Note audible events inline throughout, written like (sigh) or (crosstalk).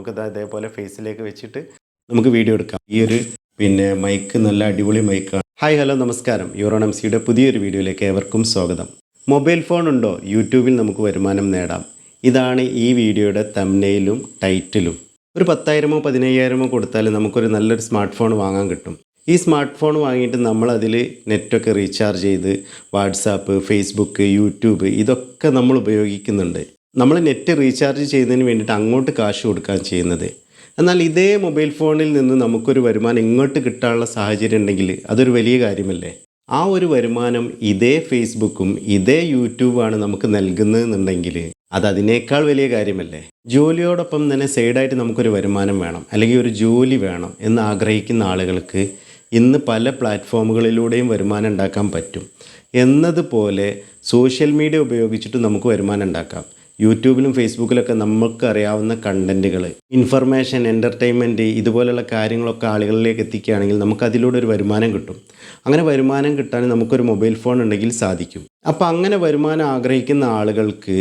നമുക്കിത് അതേപോലെ ഫേസിലേക്ക് വെച്ചിട്ട് നമുക്ക് വീഡിയോ എടുക്കാം. ഈ ഒരു പിന്നെ മൈക്ക് നല്ല അടിപൊളി മൈക്കാണ് ഹായ് ഹലോ നമസ്കാരം. യൂറോൺ സിയുടെ പുതിയൊരു വീഡിയോയിലേക്ക് ഏവർക്കും സ്വാഗതം. മൊബൈൽ ഫോൺ ഉണ്ടോ? യൂട്യൂബിൽ നമുക്ക് വരുമാനം നേടാം. ഇതാണ് ഈ വീഡിയോയുടെ തമ്നയിലും ടൈറ്റിലും ഒരു പത്തായിരമോ പതിനയ്യായിരമോ കൊടുത്താൽ നമുക്കൊരു നല്ലൊരു സ്മാർട്ട് ഫോൺ വാങ്ങാൻ കിട്ടും. ഈ സ്മാർട്ട് ഫോൺ വാങ്ങിയിട്ട് നമ്മളതിൽ നെറ്റൊക്കെ റീചാർജ് ചെയ്ത് വാട്സാപ്പ് ഫേസ്ബുക്ക് യൂട്യൂബ് ഇതൊക്കെ നമ്മൾ ഉപയോഗിക്കുന്നുണ്ട്. നമ്മൾ നെറ്റ് റീചാർജ് ചെയ്യുന്നതിന് വേണ്ടിയിട്ട് അങ്ങോട്ട് കാശ് കൊടുക്കാൻ ചെയ്യുന്നത്. എന്നാൽ ഇതേ മൊബൈൽ ഫോണിൽ നിന്ന് നമുക്കൊരു വരുമാനം ഇങ്ങോട്ട് കിട്ടാനുള്ള സാഹചര്യം ഉണ്ടെങ്കിൽ അതൊരു വലിയ കാര്യമല്ലേ? ആ ഒരു വരുമാനം ഇതേ ഫേസ്ബുക്കും ഇതേ യൂട്യൂബാണ് നമുക്ക് നൽകുന്നതെന്നുണ്ടെങ്കിൽ അത് അതിനേക്കാൾ വലിയ കാര്യമല്ലേ? ജോലിയോടൊപ്പം തന്നെ സൈഡായിട്ട് നമുക്കൊരു വരുമാനം വേണം അല്ലെങ്കിൽ ഒരു ജോലി വേണം എന്ന് ആഗ്രഹിക്കുന്ന ആളുകൾക്ക് ഇന്ന് പല പ്ലാറ്റ്ഫോമുകളിലൂടെയും വരുമാനം ഉണ്ടാക്കാൻ പറ്റും. എന്നതുപോലെ സോഷ്യൽ മീഡിയ ഉപയോഗിച്ചിട്ട് നമുക്ക് വരുമാനം ഉണ്ടാക്കാം. യൂട്യൂബിലും ഫേസ്ബുക്കിലൊക്കെ നമുക്ക് അറിയാവുന്ന കണ്ടന്റുകൾ ഇൻഫർമേഷൻ എന്റർടൈൻമെന്റ് ഇതുപോലെയുള്ള കാര്യങ്ങളൊക്കെ ആളുകളിലേക്ക് എത്തിക്കുകയാണെങ്കിൽ നമുക്ക് അതിലൂടെ ഒരു വരുമാനം കിട്ടും. അങ്ങനെ വരുമാനം കിട്ടാൻ നമുക്കൊരു മൊബൈൽ ഫോൺ ഉണ്ടെങ്കിൽ സാധിക്കും. അപ്പോൾ അങ്ങനെ വരുമാനം ആഗ്രഹിക്കുന്ന ആളുകൾക്ക്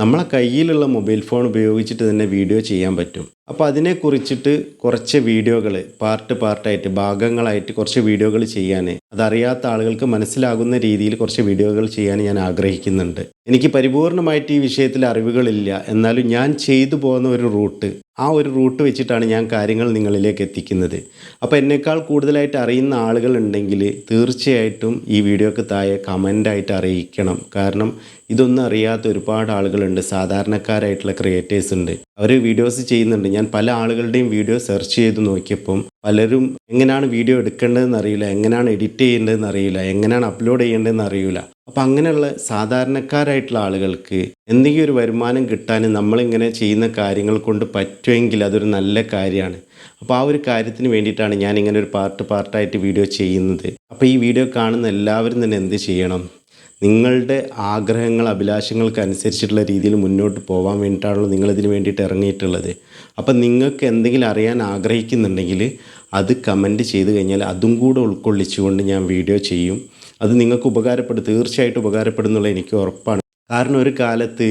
നമ്മളെ കയ്യിലുള്ള മൊബൈൽ ഫോൺ ഉപയോഗിച്ചിട്ട് തന്നെ വീഡിയോ ചെയ്യാൻ പറ്റും. അപ്പോൾ അതിനെക്കുറിച്ചിട്ട് കുറച്ച് വീഡിയോകൾ പാർട്ട് പാർട്ടായിട്ട് ഭാഗങ്ങളായിട്ട് കുറച്ച് വീഡിയോകൾ ചെയ്യാൻ അതറിയാത്ത ആളുകൾക്ക് മനസ്സിലാകുന്ന രീതിയിൽ കുറച്ച് വീഡിയോകൾ ചെയ്യാൻ ഞാൻ ആഗ്രഹിക്കുന്നുണ്ട്. എനിക്ക് പരിപൂർണമായിട്ട് ഈ വിഷയത്തിൽ അറിവുകളില്ല. എന്നാലും ഞാൻ ചെയ്തു പോകുന്ന ഒരു റൂട്ട് ആ ഒരു റൂട്ട് വെച്ചിട്ടാണ് ഞാൻ കാര്യങ്ങൾ നിങ്ങളിലേക്ക് എത്തിക്കുന്നത്. അപ്പോൾ എന്നേക്കാൾ കൂടുതലായിട്ട് അറിയുന്ന ആളുകൾ ഉണ്ടെങ്കിൽ തീർച്ചയായിട്ടും ഈ വീഡിയോക്ക് താഴെ കമന്റായിട്ട് അറിയിക്കണം. കാരണം ഇതൊന്നും അറിയാത്ത ഒരുപാട് ആളുകളുണ്ട്. സാധാരണക്കാരായിട്ടുള്ള ക്രിയേറ്റേഴ്സ് ഉണ്ട്. അവർ വീഡിയോസ് ചെയ്യുന്നുണ്ട്. ഞാൻ പല ആളുകളുടെയും വീഡിയോ സെർച്ച് ചെയ്ത് നോക്കിയപ്പം പലരും എങ്ങനെയാണ് വീഡിയോ എടുക്കേണ്ടതെന്ന് അറിയില്ല എങ്ങനെയാണ് എഡിറ്റ് ചെയ്യേണ്ടതെന്ന് അറിയില്ല എങ്ങനെയാണ് അപ്ലോഡ് ചെയ്യേണ്ടതെന്ന് അറിയില്ല. അപ്പം അങ്ങനെയുള്ള സാധാരണക്കാരായിട്ടുള്ള ആളുകൾക്ക് എന്തെങ്കിലും ഒരു വരുമാനം കിട്ടാൻ നമ്മളിങ്ങനെ ചെയ്യുന്ന കാര്യങ്ങൾ കൊണ്ട് പറ്റുമെങ്കിൽ അതൊരു നല്ല കാര്യമാണ്. അപ്പോൾ ആ ഒരു കാര്യത്തിന് വേണ്ടിയിട്ടാണ് ഞാൻ ഇങ്ങനെ ഒരു പാർട്ട് പാർട്ടായിട്ട് വീഡിയോ ചെയ്യുന്നത്. അപ്പോൾ ഈ വീഡിയോ കാണുന്ന എല്ലാവരും തന്നെ എന്ത് ചെയ്യണം? നിങ്ങളുടെ ആഗ്രഹങ്ങൾ അഭിലാഷങ്ങൾക്ക് അനുസരിച്ചിട്ടുള്ള രീതിയിൽ മുന്നോട്ട് പോകാൻ വേണ്ടിയിട്ടാണല്ലോ നിങ്ങളിതിന് വേണ്ടിയിട്ട് ഇറങ്ങിയിട്ടുള്ളത്. അപ്പം നിങ്ങൾക്ക് എന്തെങ്കിലും അറിയാൻ ആഗ്രഹിക്കുന്നുണ്ടെങ്കിൽ അത് കമന്റ് ചെയ്ത് കഴിഞ്ഞാൽ അതും കൂടെ ഉൾക്കൊള്ളിച്ചുകൊണ്ട് ഞാൻ വീഡിയോ ചെയ്യും. അത് നിങ്ങൾക്ക് ഉപകാരപ്പെടും. തീർച്ചയായിട്ടും ഉപകാരപ്പെടുന്നുള്ള എനിക്ക് ഉറപ്പാണ്. കാരണം ഒരു കാലത്ത്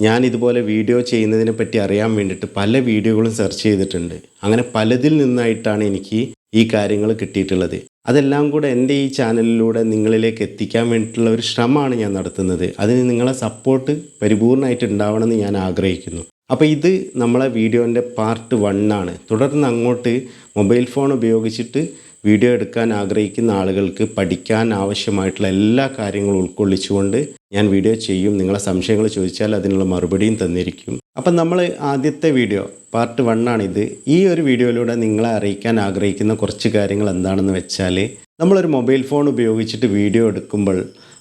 ഞാൻ ഇതുപോലെ വീഡിയോ ചെയ്യുന്നതിനെ പറ്റി അറിയാൻ വേണ്ടിയിട്ട് പല വീഡിയോകളും സെർച്ച് ചെയ്തിട്ടുണ്ട്. അങ്ങനെ പലതിൽ നിന്നായിട്ടാണ് എനിക്ക് ഈ കാര്യങ്ങൾ കിട്ടിയിട്ടുള്ളത്. അതെല്ലാം കൂടെ എന്റെ ഈ ചാനലിലൂടെ നിങ്ങളിലേക്ക് എത്തിക്കാൻ വേണ്ടിയിട്ടുള്ള ഒരു ശ്രമമാണ് ഞാൻ നടത്തുന്നത്. അതിന് നിങ്ങളെ സപ്പോർട്ട് പരിപൂർണമായിട്ട് ഉണ്ടാവണമെന്ന് ഞാൻ ആഗ്രഹിക്കുന്നു. അപ്പോൾ ഇത് നമ്മളെ വീഡിയോന്റെ പാർട്ട് വൺ ആണ്. തുടർന്ന് അങ്ങോട്ട് മൊബൈൽ ഫോൺ ഉപയോഗിച്ചിട്ട് വീഡിയോ എടുക്കാൻ ആഗ്രഹിക്കുന്ന ആളുകൾക്ക് പഠിക്കാൻ ആവശ്യമായിട്ടുള്ള എല്ലാ കാര്യങ്ങളും ഉൾക്കൊള്ളിച്ചുകൊണ്ട് ഞാൻ വീഡിയോ ചെയ്യും. നിങ്ങളെ സംശയങ്ങൾ ചോദിച്ചാൽ അതിനുള്ള മറുപടിയും തന്നിരിക്കും. അപ്പം നമ്മൾ ആദ്യത്തെ വീഡിയോ പാർട്ട് വൺ ആണിത് ഈ ഒരു വീഡിയോയിലൂടെ നിങ്ങളെ അറിയിക്കാൻ ആഗ്രഹിക്കുന്ന കുറച്ച് കാര്യങ്ങൾ എന്താണെന്ന് വെച്ചാൽ നമ്മളൊരു മൊബൈൽ ഫോൺ ഉപയോഗിച്ചിട്ട് വീഡിയോ എടുക്കുമ്പോൾ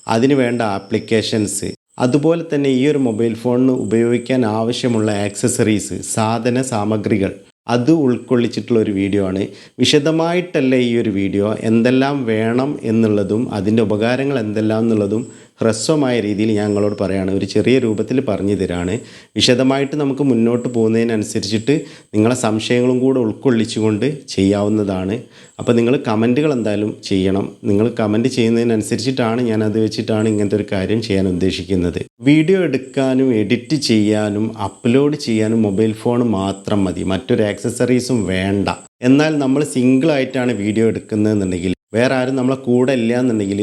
അതിന് വേണ്ട ആപ്ലിക്കേഷൻസ് അതുപോലെ തന്നെ ഈ ഒരു മൊബൈൽ ഫോണിന് ഉപയോഗിക്കാൻ ആവശ്യമുള്ള ആക്സസറീസ് സാധന സാമഗ്രികൾ. അത് ഉൾക്കൊള്ളിച്ചിട്ടുള്ള ഒരു വീഡിയോ ആണ്. വിശദമായിട്ടല്ല ഈ ഒരു വീഡിയോ എന്തെല്ലാം വേണം എന്നുള്ളതും അതിന്റെ ഉപകാരങ്ങൾ എന്തെല്ലാം എന്നുള്ളതും ഹ്രസ്വമായ രീതിയിൽ ഞാൻ നിങ്ങളോട് പറയുകയാണ് ഒരു ചെറിയ രൂപത്തിൽ പറഞ്ഞു തരാണ്. വിശദമായിട്ട് നമുക്ക് മുന്നോട്ട് പോകുന്നതിനനുസരിച്ചിട്ട് നിങ്ങളെ സംശയങ്ങളും കൂടെ ഉൾക്കൊള്ളിച്ചുകൊണ്ട് ചെയ്യാവുന്നതാണ്. അപ്പോൾ നിങ്ങൾ കമന്റുകൾ എന്തായാലും ചെയ്യണം. നിങ്ങൾ കമന്റ് ചെയ്യുന്നതിനനുസരിച്ചിട്ടാണ് ഞാൻ അത് വെച്ചിട്ടാണ് ഇങ്ങനത്തെ ഒരു കാര്യം ചെയ്യാൻ ഉദ്ദേശിക്കുന്നത്. വീഡിയോ എടുക്കാനും എഡിറ്റ് ചെയ്യാനും അപ്ലോഡ് ചെയ്യാനും മൊബൈൽ ഫോൺ മാത്രം മതി. മറ്റൊരു ആക്സസറീസും വേണ്ട. എന്നാൽ നമ്മൾ സിംഗിളായിട്ടാണ് വീഡിയോ എടുക്കുന്നതെന്നുണ്ടെങ്കിൽ വേറെ ആരും നമ്മളെ കൂടെ ഇല്ല എന്നുണ്ടെങ്കിൽ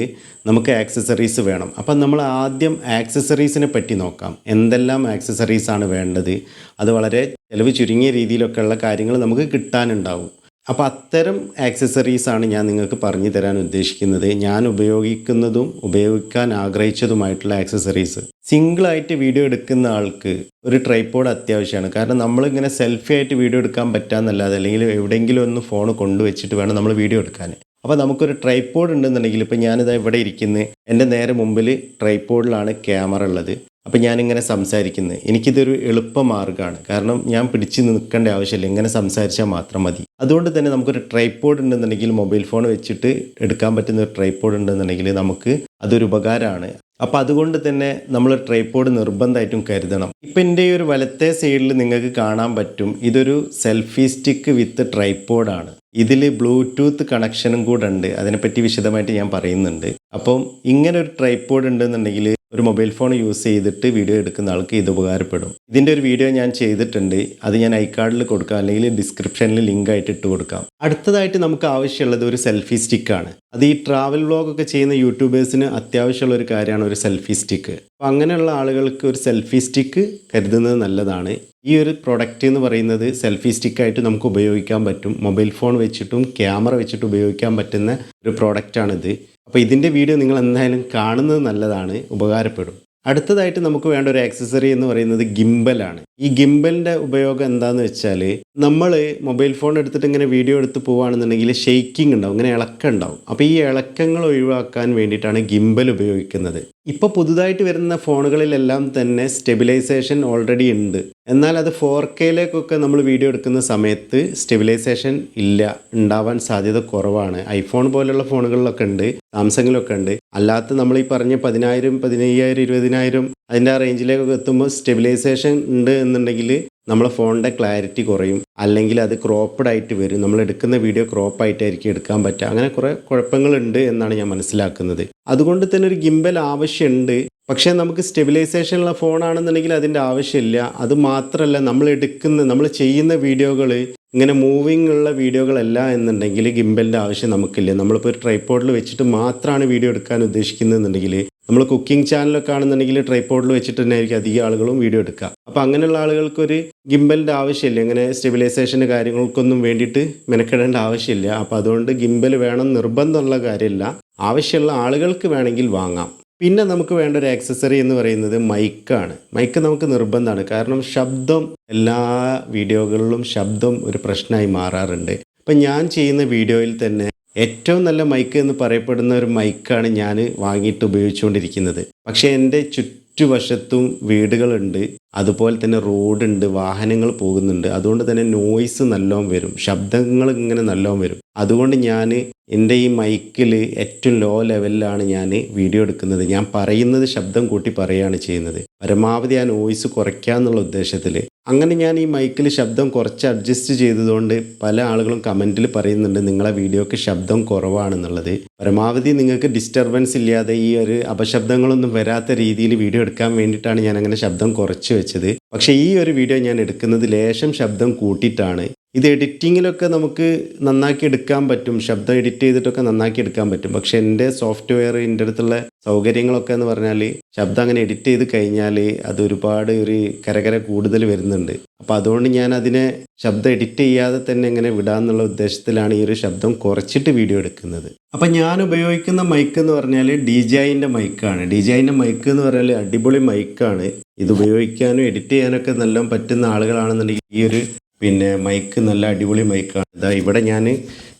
നമുക്ക് ആക്സസറീസ് വേണം. അപ്പം നമ്മൾ ആദ്യം ആക്സസറീസിനെ പറ്റി നോക്കാം. എന്തെല്ലാം ആക്സസറീസാണ് വേണ്ടത്? അത് വളരെ ചിലവ് ചുരുങ്ങിയ രീതിയിലൊക്കെയുള്ള കാര്യങ്ങൾ നമുക്ക് കിട്ടാനുണ്ടാവും. അപ്പോൾ അത്തരം ആക്സസറീസാണ് ഞാൻ നിങ്ങൾക്ക് പറഞ്ഞു തരാൻ ഉദ്ദേശിക്കുന്നത്. ഞാൻ ഉപയോഗിക്കുന്നതും ഉപയോഗിക്കാൻ ആഗ്രഹിച്ചതുമായിട്ടുള്ള ആക്സസറീസ് സിംഗിളായിട്ട് വീഡിയോ എടുക്കുന്ന ആൾക്ക് ഒരു ട്രൈപ്പോഡ് അത്യാവശ്യമാണ്. കാരണം നമ്മളിങ്ങനെ സെൽഫി ആയിട്ട് വീഡിയോ എടുക്കാൻ പറ്റാന്നല്ലാതെ അല്ലെങ്കിൽ എവിടെയെങ്കിലും ഒന്ന് ഫോൺ കൊണ്ടുവച്ചിട്ട് വേണം നമ്മൾ വീഡിയോ എടുക്കാൻ. അപ്പോൾ നമുക്കൊരു ട്രൈപ്പോഡ് ഉണ്ടെന്നുണ്ടെങ്കിൽ ഇപ്പോൾ ഞാനിതാ ഇവിടെ ഇരിക്കുന്നത് എന്റെ നേരെ മുമ്പിൽ ട്രൈപ്പോഡിലാണ് ക്യാമറ ഉള്ളത്. അപ്പോൾ ഞാനിങ്ങനെ സംസാരിക്കുന്നത് എനിക്കിതൊരു എളുപ്പ മാർഗമാണ് കാരണം ഞാൻ പിടിച്ച് നിൽക്കേണ്ട ആവശ്യമില്ല. ഇങ്ങനെ സംസാരിച്ചാൽ മാത്രം മതി. അതുകൊണ്ട് തന്നെ നമുക്കൊരു ട്രൈപ്പോഡ് ഉണ്ടെന്നുണ്ടെങ്കിൽ മൊബൈൽ ഫോൺ വെച്ചിട്ട് എടുക്കാൻ പറ്റുന്ന ഒരു ട്രൈപ്പോഡ് ഉണ്ടെന്നുണ്ടെങ്കിൽ നമുക്ക് അതൊരു ഉപകാരമാണ്. അപ്പോൾ അതുകൊണ്ട് തന്നെ നമ്മൾ ട്രൈപ്പോഡ് നിർബന്ധമായിട്ടും കരുതണം. ഇപ്പം എന്റെ ഈ ഒരു വലത്തെ സൈഡിൽ നിങ്ങൾക്ക് കാണാൻ പറ്റും. ഇതൊരു സെൽഫി സ്റ്റിക്ക് വിത്ത് ട്രൈപ്പോഡാണ് ഇതിൽ ബ്ലൂടൂത്ത് കണക്ഷനും കൂടെ ഉണ്ട്. അതിനെപ്പറ്റി വിശദമായിട്ട് ഞാൻ പറയുന്നുണ്ട്. അപ്പം ഇങ്ങനെ ഒരു ട്രൈപ്പോഡ് ഉണ്ടെന്നുണ്ടെങ്കിൽ ഒരു മൊബൈൽ ഫോൺ യൂസ് ചെയ്തിട്ട് വീഡിയോ എടുക്കുന്ന ആൾക്ക് ഇത് ഉപകാരപ്പെടും. ഇതിന്റെ ഒരു വീഡിയോ ഞാൻ ചെയ്തിട്ടുണ്ട്. അത് ഞാൻ ഐക്കാർഡിൽ കൊടുക്കാം. അല്ലെങ്കിൽ ഡിസ്ക്രിപ്ഷനിൽ ലിങ്ക് ആയിട്ട് ഇട്ട് കൊടുക്കാം. അടുത്തതായിട്ട് നമുക്ക് ആവശ്യമുള്ളത് ഒരു സെൽഫി സ്റ്റിക്കാണ് അത് ഈ ട്രാവൽ വ്ളോഗ് ഒക്കെ ചെയ്യുന്ന യൂട്യൂബേഴ്സിന് അത്യാവശ്യമുള്ള ഒരു കാര്യമാണ് ഒരു സെൽഫി സ്റ്റിക്ക് അപ്പോൾ അങ്ങനെയുള്ള ആളുകൾക്ക് ഒരു സെൽഫി സ്റ്റിക്ക് കരുതുന്നത് നല്ലതാണ്. ഈ ഒരു പ്രൊഡക്റ്റ് എന്ന് പറയുന്നത് സെൽഫി സ്റ്റിക്കായിട്ട് നമുക്ക് ഉപയോഗിക്കാൻ പറ്റും. മൊബൈൽ ഫോൺ വെച്ചിട്ടും ക്യാമറ വെച്ചിട്ട് ഉപയോഗിക്കാൻ പറ്റുന്ന ഒരു പ്രോഡക്റ്റാണിത് അപ്പോൾ ഇതിന്റെ വീഡിയോ നിങ്ങൾ എന്തായാലും കാണുന്നത് നല്ലതാണ് ഉപകാരപ്പെടും. അടുത്തതായിട്ട് നമുക്ക് വേണ്ട ഒരു ആക്സസറി എന്ന് പറയുന്നത് ഗിംബലാണ്. ഈ ഗിംബലിന്റെ ഉപയോഗം എന്താണെന്ന് വെച്ചാൽ നമ്മൾ മൊബൈൽ ഫോൺ എടുത്തിട്ട് ഇങ്ങനെ വീഡിയോ എടുത്ത് പോവുകയാണെന്നുണ്ടെങ്കിൽ ഷെയ്ക്കിംഗ് ഉണ്ടാവും ഇങ്ങനെ ഇളക്കം ഉണ്ടാവും. അപ്പോൾ ഈ ഇളക്കങ്ങൾ ഒഴിവാക്കാൻ വേണ്ടിയിട്ടാണ് ഗിംബൽ ഉപയോഗിക്കുന്നത്. ഇപ്പോൾ പുതുതായിട്ട് വരുന്ന ഫോണുകളിലെല്ലാം തന്നെ സ്റ്റെബിലൈസേഷൻ ഓൾറെഡി ഉണ്ട്. എന്നാൽ അത് ഫോർ കെയിലേക്കൊക്കെ നമ്മൾ വീഡിയോ എടുക്കുന്ന സമയത്ത് സ്റ്റെബിലൈസേഷൻ ഇല്ല ഉണ്ടാവാൻ സാധ്യത കുറവാണ്. ഐഫോൺ പോലുള്ള ഫോണുകളിലൊക്കെ ഉണ്ട് സാംസങ്ങിലൊക്കെ ഉണ്ട്. അല്ലാത്ത നമ്മൾ ഈ പറഞ്ഞ പതിനായിരം പതിനയ്യായിരം ഇരുപതിനായിരം അതിന്റെ ആ റേഞ്ചിലേക്കൊക്കെ എത്തുമ്പോൾ സ്റ്റെബിലൈസേഷൻ ഉണ്ട് എന്നുണ്ടെങ്കിൽ നമ്മളെ ഫോണിന്റെ ക്ലാരിറ്റി കുറയും അല്ലെങ്കിൽ അത് ക്രോപ്പഡ് ആയിട്ട് വരും. നമ്മൾ എടുക്കുന്ന വീഡിയോ ക്രോപ്പ് ആയിട്ടായിരിക്കും എടുക്കാൻ പറ്റുക. അങ്ങനെ കുറേ കുഴപ്പങ്ങളുണ്ട് എന്നാണ് ഞാൻ മനസ്സിലാക്കുന്നത്. അതുകൊണ്ട് തന്നെ ഒരു ഗിംബൽ ആവശ്യമുണ്ട്. പക്ഷേ നമുക്ക് സ്റ്റെബിലൈസേഷനുള്ള ഫോണാണെന്നുണ്ടെങ്കിൽ അതിന്റെ ആവശ്യമില്ല. അത് മാത്രമല്ല നമ്മൾ എടുക്കുന്ന നമ്മൾ ചെയ്യുന്ന വീഡിയോകൾ ഇങ്ങനെ മൂവിങ് ഉള്ള വീഡിയോകളല്ല എന്നുണ്ടെങ്കിൽ ഗിംബലിന്റെ ആവശ്യം നമുക്കില്ല. നമ്മളിപ്പോൾ ഒരു ട്രൈപ്പോഡിൽ വെച്ചിട്ട് മാത്രമാണ് വീഡിയോ എടുക്കാൻ ഉദ്ദേശിക്കുന്നതെന്നുണ്ടെങ്കിൽ നമ്മൾ കുക്കിംഗ് ചാനലൊക്കെ ആണെന്നുണ്ടെങ്കിൽ ട്രൈപ്പോഡിൽ വെച്ചിട്ട് തന്നെ ആയിരിക്കും അധികം ആളുകളും വീഡിയോ എടുക്കുക. അപ്പോൾ അങ്ങനെയുള്ള ആളുകൾക്കൊരു ഗിംബലിന്റെ ആവശ്യമില്ല. ഇങ്ങനെ സ്റ്റെബിലൈസേഷന് കാര്യങ്ങൾക്കൊന്നും വേണ്ടിയിട്ട് മെനക്കെടേണ്ട ആവശ്യമില്ല. അപ്പോൾ അതുകൊണ്ട് ഗിംബൽ വേണം നിർബന്ധമുള്ള കാര്യമില്ല. ആവശ്യമുള്ള ആളുകൾക്ക് വേണമെങ്കിൽ വാങ്ങാം. പിന്നെ നമുക്ക് വേണ്ട ഒരു ആക്സസറി എന്ന് പറയുന്നത് മൈക്കാണ് മൈക്ക് നമുക്ക് നിർബന്ധമാണ്. കാരണം ശബ്ദം എല്ലാ വീഡിയോകളിലും ശബ്ദം ഒരു പ്രശ്നമായി മാറാറുണ്ട്. അപ്പം ഞാൻ ചെയ്യുന്ന വീഡിയോയിൽ തന്നെ ഏറ്റവും നല്ല മൈക്ക് എന്ന് പറയപ്പെടുന്ന ഒരു മൈക്കാണ് ഞാൻ വാങ്ങിയിട്ട് ഉപയോഗിച്ചുകൊണ്ടിരിക്കുന്നത്. പക്ഷേ എന്റെ ചുറ്റുവശത്തും വീടുകളുണ്ട്. അതുപോലെ തന്നെ റോഡുണ്ട് വാഹനങ്ങൾ പോകുന്നുണ്ട്. അതുകൊണ്ട് തന്നെ നോയ്സ് നല്ലോണം വരും. ശബ്ദങ്ങൾ ഇങ്ങനെ നല്ലോണം വരും. അതുകൊണ്ട് ഞാൻ എന്റെ ഈ മൈക്കിൽ ഏറ്റവും ലോ ലെവലിലാണ് ഞാൻ വീഡിയോ എടുക്കുന്നത്. ഞാൻ പറയുന്നത് ശബ്ദം കൂട്ടി പറയുകയാണ് ചെയ്യുന്നത്. പരമാവധി ആ നോയ്സ് കുറയ്ക്കാന്നുള്ള ഉദ്ദേശത്തിൽ അങ്ങനെ ഞാൻ ഈ മൈക്കിൽ ശബ്ദം കുറച്ച് അഡ്ജസ്റ്റ് ചെയ്തതുകൊണ്ട് പല ആളുകളും കമന്റിൽ പറയുന്നുണ്ട് നിങ്ങളെ വീഡിയോക്ക് ശബ്ദം കുറവാണെന്നുള്ളത്. പരമാവധി നിങ്ങൾക്ക് ഡിസ്റ്റർബൻസ് ഇല്ലാതെ ഈ ഒരു അപശബ്ദങ്ങളൊന്നും വരാത്ത രീതിയിൽ വീഡിയോ എടുക്കാൻ വേണ്ടിയിട്ടാണ് ഞാൻ അങ്ങനെ ശബ്ദം കുറച്ച് വെച്ചത്. പക്ഷേ ഈ ഒരു വീഡിയോ ഞാൻ എടുക്കുന്നത് ലേശം ശബ്ദം കൂട്ടിയിട്ടാണ്. ഇത് എഡിറ്റിങ്ങിലൊക്കെ നമുക്ക് നന്നാക്കി എടുക്കാൻ പറ്റും. ശബ്ദം എഡിറ്റ് ചെയ്തിട്ടൊക്കെ നന്നാക്കി എടുക്കാൻ പറ്റും. പക്ഷെ എന്റെ സോഫ്റ്റ്വെയർ എന്റെ അടുത്തുള്ള സൗകര്യങ്ങളൊക്കെ എന്ന് പറഞ്ഞാൽ ശബ്ദം അങ്ങനെ എഡിറ്റ് ചെയ്ത് കഴിഞ്ഞാൽ അത് ഒരുപാട് ഒരു കരകര കൂടുതൽ വരുന്നുണ്ട്. അപ്പോൾ അതുകൊണ്ട് ഞാൻ അതിനെ ശബ്ദം എഡിറ്റ് ചെയ്യാതെ തന്നെ എങ്ങനെ വിടാമെന്നുള്ള ഉദ്ദേശത്തിലാണ് ഈ ഒരു ശബ്ദം കുറച്ചിട്ട് വീഡിയോ എടുക്കുന്നത്. അപ്പം ഞാൻ ഉപയോഗിക്കുന്ന മൈക്ക് എന്ന് പറഞ്ഞാൽ ഡി ജെ ഐന്റെ മൈക്കാണ് ഡി ജെ ഐന്റെ മൈക്ക് എന്ന് പറഞ്ഞാൽ അടിപൊളി മൈക്കാണ് ഇത് ഉപയോഗിക്കാനും എഡിറ്റ് ചെയ്യാനൊക്കെ നല്ല പറ്റുന്ന ആളുകളാണെന്നുണ്ടെങ്കിൽ ഈ ഒരു പിന്നെ മൈക്ക് നല്ല അടിപൊളി മൈക്കാണ് ഇതാ ഇവിടെ ഞാൻ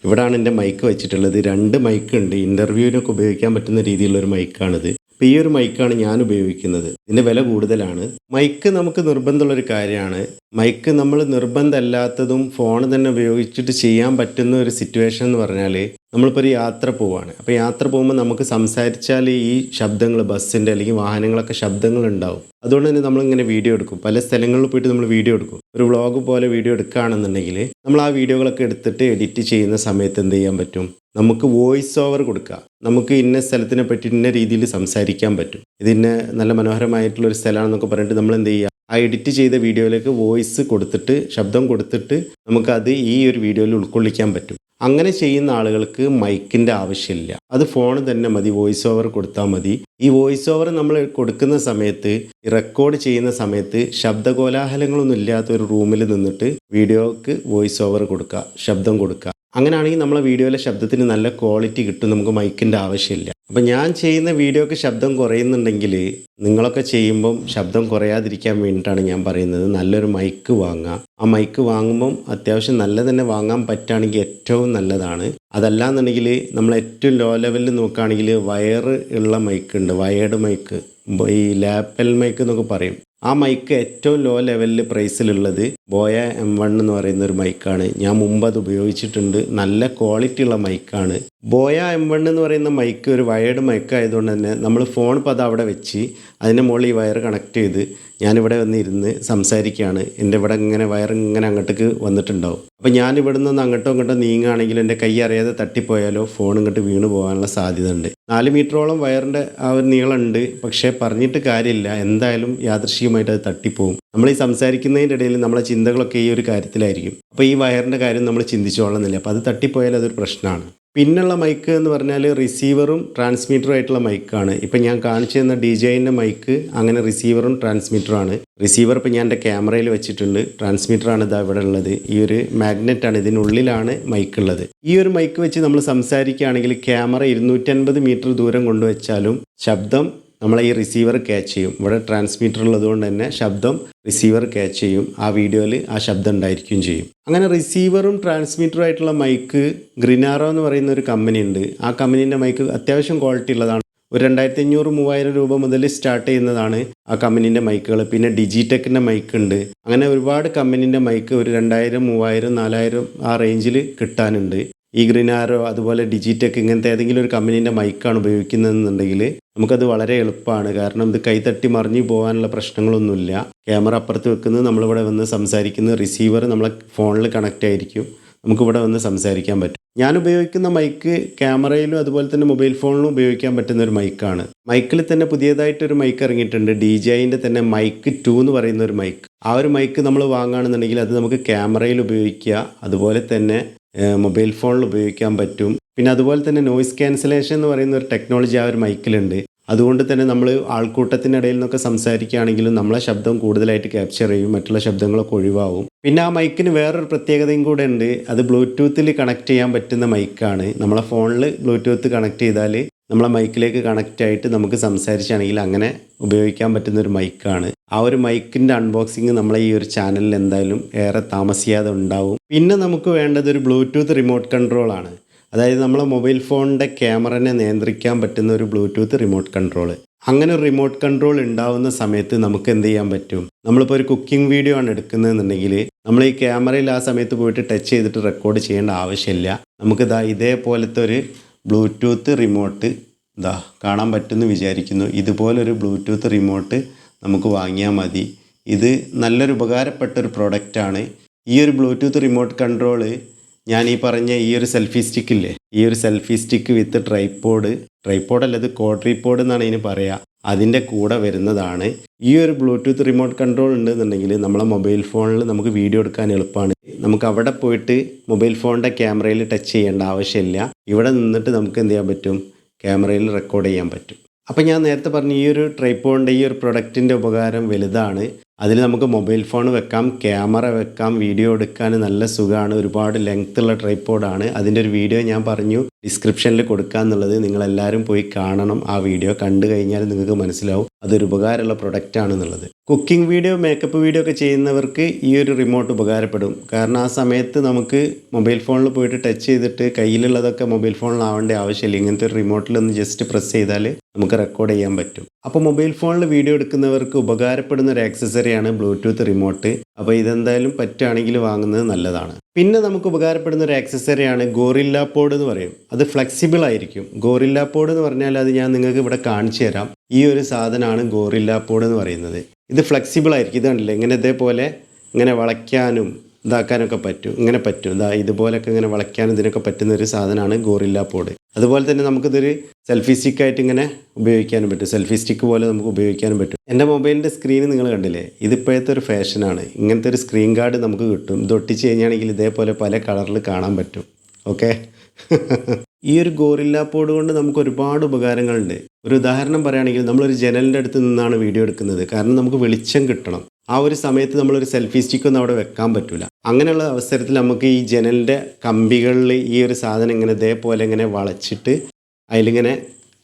ഇവിടാണ് എന്റെ മൈക്ക് വെച്ചിട്ടുള്ളത്. രണ്ട് മൈക്ക് ഉണ്ട്. ഇന്റർവ്യൂവിനൊക്കെ ഉപയോഗിക്കാൻ പറ്റുന്ന രീതിയിലുള്ള ഒരു മൈക്കാണിത് അപ്പോൾ ഈ ഒരു മൈക്കാണ് ഞാൻ ഉപയോഗിക്കുന്നത്. ഇതിന്റെ വില കൂടുതലാണ്. മൈക്ക് നമുക്ക് നിർബന്ധമുള്ളൊരു കാര്യമാണ്. മൈക്ക് നമ്മൾ നിർബന്ധമല്ലാത്തതും ഫോൺ തന്നെ ഉപയോഗിച്ചിട്ട് ചെയ്യാൻ പറ്റുന്ന ഒരു സിറ്റുവേഷൻ എന്ന് പറഞ്ഞാൽ നമ്മളിപ്പോൾ ഒരു യാത്ര പോവാണ്. അപ്പോൾ യാത്ര പോകുമ്പോൾ നമുക്ക് സംസാരിച്ചാൽ ഈ ശബ്ദങ്ങൾ ബസ്സിന്റെ അല്ലെങ്കിൽ വാഹനങ്ങളൊക്കെ ശബ്ദങ്ങൾ ഉണ്ടാവും. അതുകൊണ്ട് തന്നെ നമ്മളിങ്ങനെ വീഡിയോ എടുക്കും. പല സ്ഥലങ്ങളിൽ പോയിട്ട് നമ്മൾ വീഡിയോ എടുക്കും. ഒരു വ്ളോഗ് പോലെ വീഡിയോ എടുക്കുകയാണെന്നുണ്ടെങ്കിൽ നമ്മൾ ആ വീഡിയോകളൊക്കെ എടുത്തിട്ട് എഡിറ്റ് ചെയ്യുന്ന സമയത്ത് എന്ത് ചെയ്യാൻ പറ്റും? നമുക്ക് വോയിസ് ഓവർ കൊടുക്കുക നമുക്ക് ഇന്ന സ്ഥലത്തിനെ പറ്റി ഇന്ന രീതിയിൽ സംസാരിക്കാൻ പറ്റും. ഇതിന് നല്ല മനോഹരമായിട്ടുള്ള ഒരു സ്ഥലമാണെന്നൊക്കെ പറഞ്ഞിട്ട് നമ്മൾ എന്ത് ചെയ്യുക ആ എഡിറ്റ് ചെയ്ത വീഡിയോയിലേക്ക് വോയിസ് കൊടുത്തിട്ട് ശബ്ദം കൊടുത്തിട്ട് നമുക്കത് ഈ ഒരു വീഡിയോയിൽ ഉൾക്കൊള്ളിക്കാൻ പറ്റും. അങ്ങനെ ചെയ്യുന്ന ആളുകൾക്ക് മൈക്കിന്റെ ആവശ്യമില്ല. അത് ഫോൺ തന്നെ മതി വോയിസ് ഓവർ കൊടുത്താൽ മതി. ഈ വോയിസ് ഓവർ നമ്മൾ കൊടുക്കുന്ന സമയത്ത് റെക്കോർഡ് ചെയ്യുന്ന സമയത്ത് ശബ്ദകോലാഹലങ്ങളൊന്നും ഇല്ലാത്ത ഒരു റൂമിൽ നിന്നിട്ട് വീഡിയോക്ക് വോയിസ് ഓവർ കൊടുക്കുക ശബ്ദം കൊടുക്കുക. അങ്ങനെയാണെങ്കിൽ നമ്മളെ വീഡിയോയിലെ ശബ്ദത്തിന് നല്ല ക്വാളിറ്റി കിട്ടും നമുക്ക് മൈക്കിന്റെ ആവശ്യമില്ല. അപ്പം ഞാൻ ചെയ്യുന്ന വീഡിയോക്ക് ശബ്ദം കുറയുന്നുണ്ടെങ്കിൽ നിങ്ങളൊക്കെ ചെയ്യുമ്പം ശബ്ദം കുറയാതിരിക്കാൻ വേണ്ടിയിട്ടാണ് ഞാൻ പറയുന്നത്. നല്ലൊരു മൈക്ക് വാങ്ങുക. ആ മൈക്ക് വാങ്ങുമ്പം അത്യാവശ്യം നല്ല തന്നെ വാങ്ങാൻ പറ്റുകയാണെങ്കിൽ ഏറ്റവും നല്ലതാണ്. അതല്ല എന്നുണ്ടെങ്കിൽ നമ്മൾ ഏറ്റവും ലോ ലെവലിൽ നോക്കുകയാണെങ്കിൽ വയർ ഉള്ള മൈക്ക് ഉണ്ട്. വയേർഡ് മൈക്ക് ഈ ലാപ്പൽ മൈക്ക് എന്നൊക്കെ പറയും. ആ മൈക്ക് ഏറ്റവും ലോ ലെവലിൽ പ്രൈസിലുള്ളത് ബോയ എം വൺ എന്ന് പറയുന്ന ഒരു മൈക്കാണ് ഞാൻ മുമ്പ് അത് ഉപയോഗിച്ചിട്ടുണ്ട്. നല്ല ക്വാളിറ്റി ഉള്ള മൈക്കാണ് ബോയ എം വൺ എന്ന് പറയുന്ന മൈക്ക് ഒരു വയേർഡ് മൈക്ക് ആയതുകൊണ്ട് തന്നെ നമ്മൾ ഫോൺ ഇപ്പോൾ അത് അവിടെ വെച്ച് അതിന്റെ മുകളിൽ ഈ വയർ കണക്ട് ചെയ്ത് ഞാനിവിടെ വന്നിരുന്ന് സംസാരിക്കുകയാണ്. എന്റെ ഇവിടെ ഇങ്ങനെ വയർ ഇങ്ങനെ അങ്ങോട്ടേക്ക് വന്നിട്ടുണ്ടാവും. അപ്പോൾ ഞാൻ ഇവിടെ നിന്ന് അങ്ങോട്ടോ ഇങ്ങോട്ടോ നീങ്ങുകയാണെങ്കിൽ എന്റെ കൈ അറിയാതെ തട്ടിപ്പോയാലോ ഫോൺ ഇങ്ങോട്ട് വീണ് പോകാനുള്ള സാധ്യത ഉണ്ട് നാല് മീറ്ററോളം വയറിന്റെ ആ ഒരു നീളമുണ്ട്. പക്ഷേ പറഞ്ഞിട്ട് കാര്യമില്ല. എന്തായാലും യാദൃശികമായിട്ട് അത് തട്ടിപ്പോവും. നമ്മൾ ഈ സംസാരിക്കുന്നതിന്റെ ഇടയിൽ നമ്മളെ ചിന്തകളൊക്കെ ഈ ഒരു കാര്യത്തിലായിരിക്കും. അപ്പോൾ ഈ വയറിന്റെ കാര്യം നമ്മൾ ചിന്തിച്ചോളുന്നില്ല അപ്പോൾ അത് തട്ടിപ്പോയാൽ അതൊരു പ്രശ്നമാണ്. പിന്നുള്ള മൈക്ക് എന്ന് പറഞ്ഞാൽ റിസീവറും ട്രാൻസ്മീറ്ററും ആയിട്ടുള്ള മൈക്കാണ് ഇപ്പം ഞാൻ കാണിച്ചു തന്ന ഡി ജെയിന്റെ മൈക്ക് അങ്ങനെ റിസീവറും ട്രാൻസ്മീറ്ററുമാണ് റിസീവർ ഇപ്പം ഞാൻ എന്റെ ക്യാമറയിൽ വെച്ചിട്ടുണ്ട്. ട്രാൻസ്മീറ്ററാണ് ഇതാ ഇവിടെ ഉള്ളത്. ഈ ഒരു മാഗ്നറ്റാണ് ഇതിനുള്ളിലാണ് മൈക്ക് ഉള്ളത്. ഈ ഒരു മൈക്ക് വെച്ച് നമ്മൾ സംസാരിക്കുകയാണെങ്കിൽ ക്യാമറ ഇരുന്നൂറ്റൻപത് മീറ്റർ ദൂരം കൊണ്ടുവച്ചാലും ശബ്ദം നമ്മളെ ഈ റിസീവർ ക്യാച്ച് ചെയ്യും. ഇവിടെ ട്രാൻസ്മീറ്റർ ഉള്ളതുകൊണ്ട് തന്നെ ശബ്ദം റിസീവർ ക്യാച്ച് ചെയ്യും. ആ വീഡിയോയിൽ ആ ശബ്ദം ഉണ്ടായിരിക്കുകയും ചെയ്യും. അങ്ങനെ റിസീവറും ട്രാൻസ്മീറ്ററും ആയിട്ടുള്ള മൈക്ക് ഗ്രിനാറോ എന്ന് പറയുന്ന ഒരു കമ്പനി ഉണ്ട്. ആ കമ്പനീന്റെ മൈക്ക് അത്യാവശ്യം ക്വാളിറ്റി ഉള്ളതാണ്. ഒരു രണ്ടായിരത്തി അഞ്ഞൂറ് മൂവായിരം രൂപ മുതൽ സ്റ്റാർട്ട് ചെയ്യുന്നതാണ് ആ കമ്പനീന്റെ മൈക്കുകൾ പിന്നെ ഡിജിടെക്കിന്റെ മൈക്ക് ഉണ്ട്. അങ്ങനെ ഒരുപാട് കമ്പനീന്റെ മൈക്ക് ഒരു രണ്ടായിരം മൂവായിരം നാലായിരം ആ റേഞ്ചിൽ കിട്ടാനുണ്ട്. ഈ ഗ്രീൻ ആരോ അതുപോലെ ഡിജിറ്റെക് ഇങ്ങനത്തെ ഏതെങ്കിലും ഒരു കമ്പനീന്റെ മൈക്കാണ് ഉപയോഗിക്കുന്നതെന്നുണ്ടെങ്കിൽ നമുക്കത് വളരെ എളുപ്പമാണ്. കാരണം ഇത് കൈതട്ടി മറിഞ്ഞു പോകാനുള്ള പ്രശ്നങ്ങളൊന്നുമില്ല. ക്യാമറ അപ്പുറത്ത് വെക്കുന്നത് നമ്മളിവിടെ വന്ന് സംസാരിക്കുന്ന റിസീവർ നമ്മളെ ഫോണിൽ കണക്റ്റ് ആയിരിക്കും. നമുക്കിവിടെ വന്ന് സംസാരിക്കാൻ പറ്റും. ഞാൻ ഉപയോഗിക്കുന്ന മൈക്ക് ക്യാമറയിലും അതുപോലെ തന്നെ മൊബൈൽ ഫോണിലും ഉപയോഗിക്കാൻ പറ്റുന്ന ഒരു മൈക്കാണ് മൈക്കിൽ തന്നെ പുതിയതായിട്ടൊരു മൈക്ക് ഇറങ്ങിയിട്ടുണ്ട്. ഡി ജെ ഐന്റെ തന്നെ മൈക്ക് ടു എന്ന് പറയുന്ന ഒരു മൈക്ക് ആ ഒരു മൈക്ക് നമ്മൾ വാങ്ങുകയാണെന്നുണ്ടെങ്കിൽ അത് നമുക്ക് ക്യാമറയിൽ ഉപയോഗിക്കുക. അതുപോലെ തന്നെ മൊബൈൽ ഫോണിൽ ഉപയോഗിക്കാൻ പറ്റും. പിന്നെ അതുപോലെ തന്നെ നോയിസ് ക്യാൻസലേഷൻ എന്ന് പറയുന്ന ഒരു ടെക്നോളജി ആ ഒരു മൈക്കിലുണ്ട്. അതുകൊണ്ട് തന്നെ നമ്മൾ ആൾക്കൂട്ടത്തിനിടയിൽ നിന്നൊക്കെ സംസാരിക്കുകയാണെങ്കിലും നമ്മളെ ശബ്ദം കൂടുതലായിട്ട് ക്യാപ്ചർ ചെയ്യും മറ്റുള്ള ശബ്ദങ്ങളൊക്കെ ഒഴിവാകും പിന്നെ ആ മൈക്കിന് വേറൊരു പ്രത്യേകതയും കൂടെ ഉണ്ട്. അത് ബ്ലൂടൂത്തിൽ കണക്ട് ചെയ്യാൻ പറ്റുന്ന മൈക്കാണ്. നമ്മളെ ഫോണിൽ ബ്ലൂടൂത്ത് കണക്ട് ചെയ്താൽ നമ്മളെ മൈക്കിലേക്ക് കണക്റ്റ് ആയിട്ട് നമുക്ക് സംസാരിച്ചാണെങ്കിൽ അങ്ങനെ ഉപയോഗിക്കാൻ പറ്റുന്ന ഒരു മൈക്കാണ്. ആ ഒരു മൈക്കിന്റെ അൺബോക്സിങ് നമ്മളെ ഈ ഒരു ചാനലിൽ എന്തായാലും ഏറെ താമസിയാതെ ഉണ്ടാവും. പിന്നെ നമുക്ക് വേണ്ടത് ഒരു ബ്ലൂടൂത്ത് റിമോട്ട് കൺട്രോളാണ് അതായത് നമ്മളെ മൊബൈൽ ഫോണിന്റെ ക്യാമറനെ നിയന്ത്രിക്കാൻ പറ്റുന്ന ഒരു ബ്ലൂടൂത്ത് റിമോട്ട് കൺട്രോൾ അങ്ങനെ ഒരു റിമോട്ട് കൺട്രോൾ ഉണ്ടാവുന്ന സമയത്ത് നമുക്ക് എന്ത് ചെയ്യാൻ പറ്റും? നമ്മളിപ്പോൾ ഒരു കുക്കിംഗ് വീഡിയോ ആണ് എടുക്കുന്നതെന്നുണ്ടെങ്കിൽ നമ്മൾ ഈ ക്യാമറയിൽ ആ സമയത്ത് പോയിട്ട് ടച്ച് ചെയ്തിട്ട് റെക്കോർഡ് ചെയ്യേണ്ട ആവശ്യമില്ല. നമുക്ക് ഇതാ ഇതേപോലത്തെ ഒരു ബ്ലൂടൂത്ത് റിമോട്ട് ഇതാ കാണാൻ പറ്റുമെന്ന് വിചാരിക്കുന്നു. ഇതുപോലൊരു ബ്ലൂടൂത്ത് റിമോട്ട് നമുക്ക് വാങ്ങിയാൽ മതി. ഇത് നല്ലൊരു ഉപകാരപ്പെട്ട ഒരു പ്രൊഡക്റ്റാണ്. ഈ ഒരു ബ്ലൂടൂത്ത് റിമോട്ട് കൺട്രോൾ ഞാൻ ഈ പറഞ്ഞ ഈ ഒരു സെൽഫി സ്റ്റിക്കില്ലേ? ഈ ഒരു selfie stick with tripod. Tripod അല്ല ഇത് കോട്രിപ്പോഡ് എന്നാണ് ഇതിന് പറയുക അതിന്റെ കൂടെ വരുന്നതാണ്. ഈ ഒരു ബ്ലൂടൂത്ത് റിമോട്ട് കൺട്രോൾ ഉണ്ടെന്നുണ്ടെങ്കിൽ നമ്മളെ മൊബൈൽ ഫോണിൽ നമുക്ക് വീഡിയോ എടുക്കാൻ എളുപ്പമാണ്. നമുക്ക് അവിടെ പോയിട്ട് മൊബൈൽ ഫോണിന്റെ ക്യാമറയിൽ ടച്ച് ചെയ്യേണ്ട ആവശ്യമില്ല. ഇവിടെ നിന്നിട്ട് നമുക്ക് എന്ത് ചെയ്യാൻ പറ്റും? ക്യാമറയിൽ റെക്കോർഡ് ചെയ്യാൻ പറ്റും. അപ്പം ഞാൻ നേരത്തെ പറഞ്ഞ ഈ ഒരു ട്രൈപ്പോണിന്റെ ഈ ഒരു പ്രൊഡക്റ്റിന്റെ ഉപകാരം വലുതാണ്. അതിൽ നമുക്ക് മൊബൈൽ ഫോൺ വെക്കാം ക്യാമറ വെക്കാം വീഡിയോ എടുക്കാൻ നല്ല സുഖമാണ് ഒരുപാട് ലെങ്ത് ഉള്ള ട്രൈപ്പോഡാണ് അതിന്റെ ഒരു വീഡിയോ ഞാൻ പറഞ്ഞു ഡിസ്ക്രിപ്ഷനിൽ കൊടുക്കുക എന്നുള്ളത് നിങ്ങളെല്ലാവരും പോയി കാണണം. ആ വീഡിയോ കണ്ടു കഴിഞ്ഞാൽ നിങ്ങൾക്ക് മനസ്സിലാവും അതൊരു ഉപകാരമുള്ള പ്രൊഡക്റ്റ് ആണെന്നുള്ളത് കുക്കിംഗ് വീഡിയോ മേക്കപ്പ് വീഡിയോ ഒക്കെ ചെയ്യുന്നവർക്ക് ഈ ഒരു റിമോട്ട് ഉപകാരപ്പെടും. കാരണം ആ സമയത്ത് നമുക്ക് മൊബൈൽ ഫോണിൽ പോയിട്ട് ടച്ച് ചെയ്തിട്ട് കയ്യിലുള്ളതൊക്കെ മൊബൈൽ ഫോണിലാവേണ്ട ആവശ്യമില്ല. ഇങ്ങനത്തെ ഒരു റിമോട്ടിൽ ഒന്ന് ജസ്റ്റ് പ്രസ് ചെയ്താൽ നമുക്ക് റെക്കോർഡ് ചെയ്യാൻ പറ്റും. അപ്പോൾ മൊബൈൽ ഫോണിൽ വീഡിയോ എടുക്കുന്നവർക്ക് ഉപകാരപ്പെടുന്ന ഒരു ആക്സസറിയാണ് ബ്ലൂടൂത്ത് റിമോട്ട് അപ്പോൾ ഇതെന്തായാലും പറ്റുകയാണെങ്കിൽ വാങ്ങുന്നത് നല്ലതാണ്. പിന്നെ നമുക്ക് ഉപകാരപ്പെടുന്ന ഒരു ആക്സസറിയാണ് ഗോറില്ല പോഡ് എന്ന് പറയും. അത് ഫ്ലെക്സിബിൾ ആയിരിക്കും. ഗോറില്ല പോഡ് എന്ന് പറഞ്ഞാൽ അത് ഞാൻ നിങ്ങൾക്ക് ഇവിടെ കാണിച്ചു തരാം. ഈ ഒരു സാധനമാണ് ഗോറില്ല പോഡ് എന്ന് പറയുന്നത്. ഇത് ഫ്ലെക്സിബിൾ ആയിരിക്കും. ഇത് ഇങ്ങനെ ഇതേപോലെ ഇങ്ങനെ വളയ്ക്കാനും ഇതാക്കാനൊക്കെ പറ്റും. ഇങ്ങനെ പറ്റും. ഇതാ ഇതുപോലൊക്കെ ഇങ്ങനെ വളയ്ക്കാനും ഇതിനൊക്കെ പറ്റുന്ന ഒരു സാധനമാണ് ഗോറില്ല പോഡ് അതുപോലെ തന്നെ നമുക്കിതൊരു സെൽഫി സ്റ്റിക്കായിട്ട് ഇങ്ങനെ ഉപയോഗിക്കാനും പറ്റും. സെൽഫി സ്റ്റിക്ക് പോലെ നമുക്ക് ഉപയോഗിക്കാനും പറ്റും. എന്റെ മൊബൈലിന്റെ സ്ക്രീൻ നിങ്ങൾ കണ്ടില്ലേ? ഇതിപ്പോഴത്തെ ഒരു ഫാഷനാണ് ഇങ്ങനത്തെ ഒരു സ്ക്രീൻ ഗാർഡ് നമുക്ക് കിട്ടും. ഇത് ഒട്ടിച്ച് കഴിഞ്ഞാണെങ്കിൽ ഇതേപോലെ പല കളറിൽ കാണാൻ പറ്റും. ഓക്കെ (laughs) ഈ ഒരു ഗോറില്ല പോഡ് കൊണ്ട് നമുക്ക് ഒരുപാട് ഉപകാരങ്ങളുണ്ട്. ഒരു ഉദാഹരണം പറയുകയാണെങ്കിൽ നമ്മളൊരു ജനലിന്റെ അടുത്ത് നിന്നാണ് വീഡിയോ എടുക്കുന്നത്. കാരണം നമുക്ക് വെളിച്ചം കിട്ടണം. ആ ഒരു സമയത്ത് നമ്മളൊരു സെൽഫി സ്റ്റിക്കൊന്നും അവിടെ വെക്കാൻ പറ്റില്ല അങ്ങനെയുള്ള അവസരത്തിൽ നമുക്ക് ഈ ജനലിന്റെ കമ്പികളിൽ ഈ ഒരു സാധനം ഇങ്ങനെ ഇതേപോലെ ഇങ്ങനെ വളച്ചിട്ട് അതിലിങ്ങനെ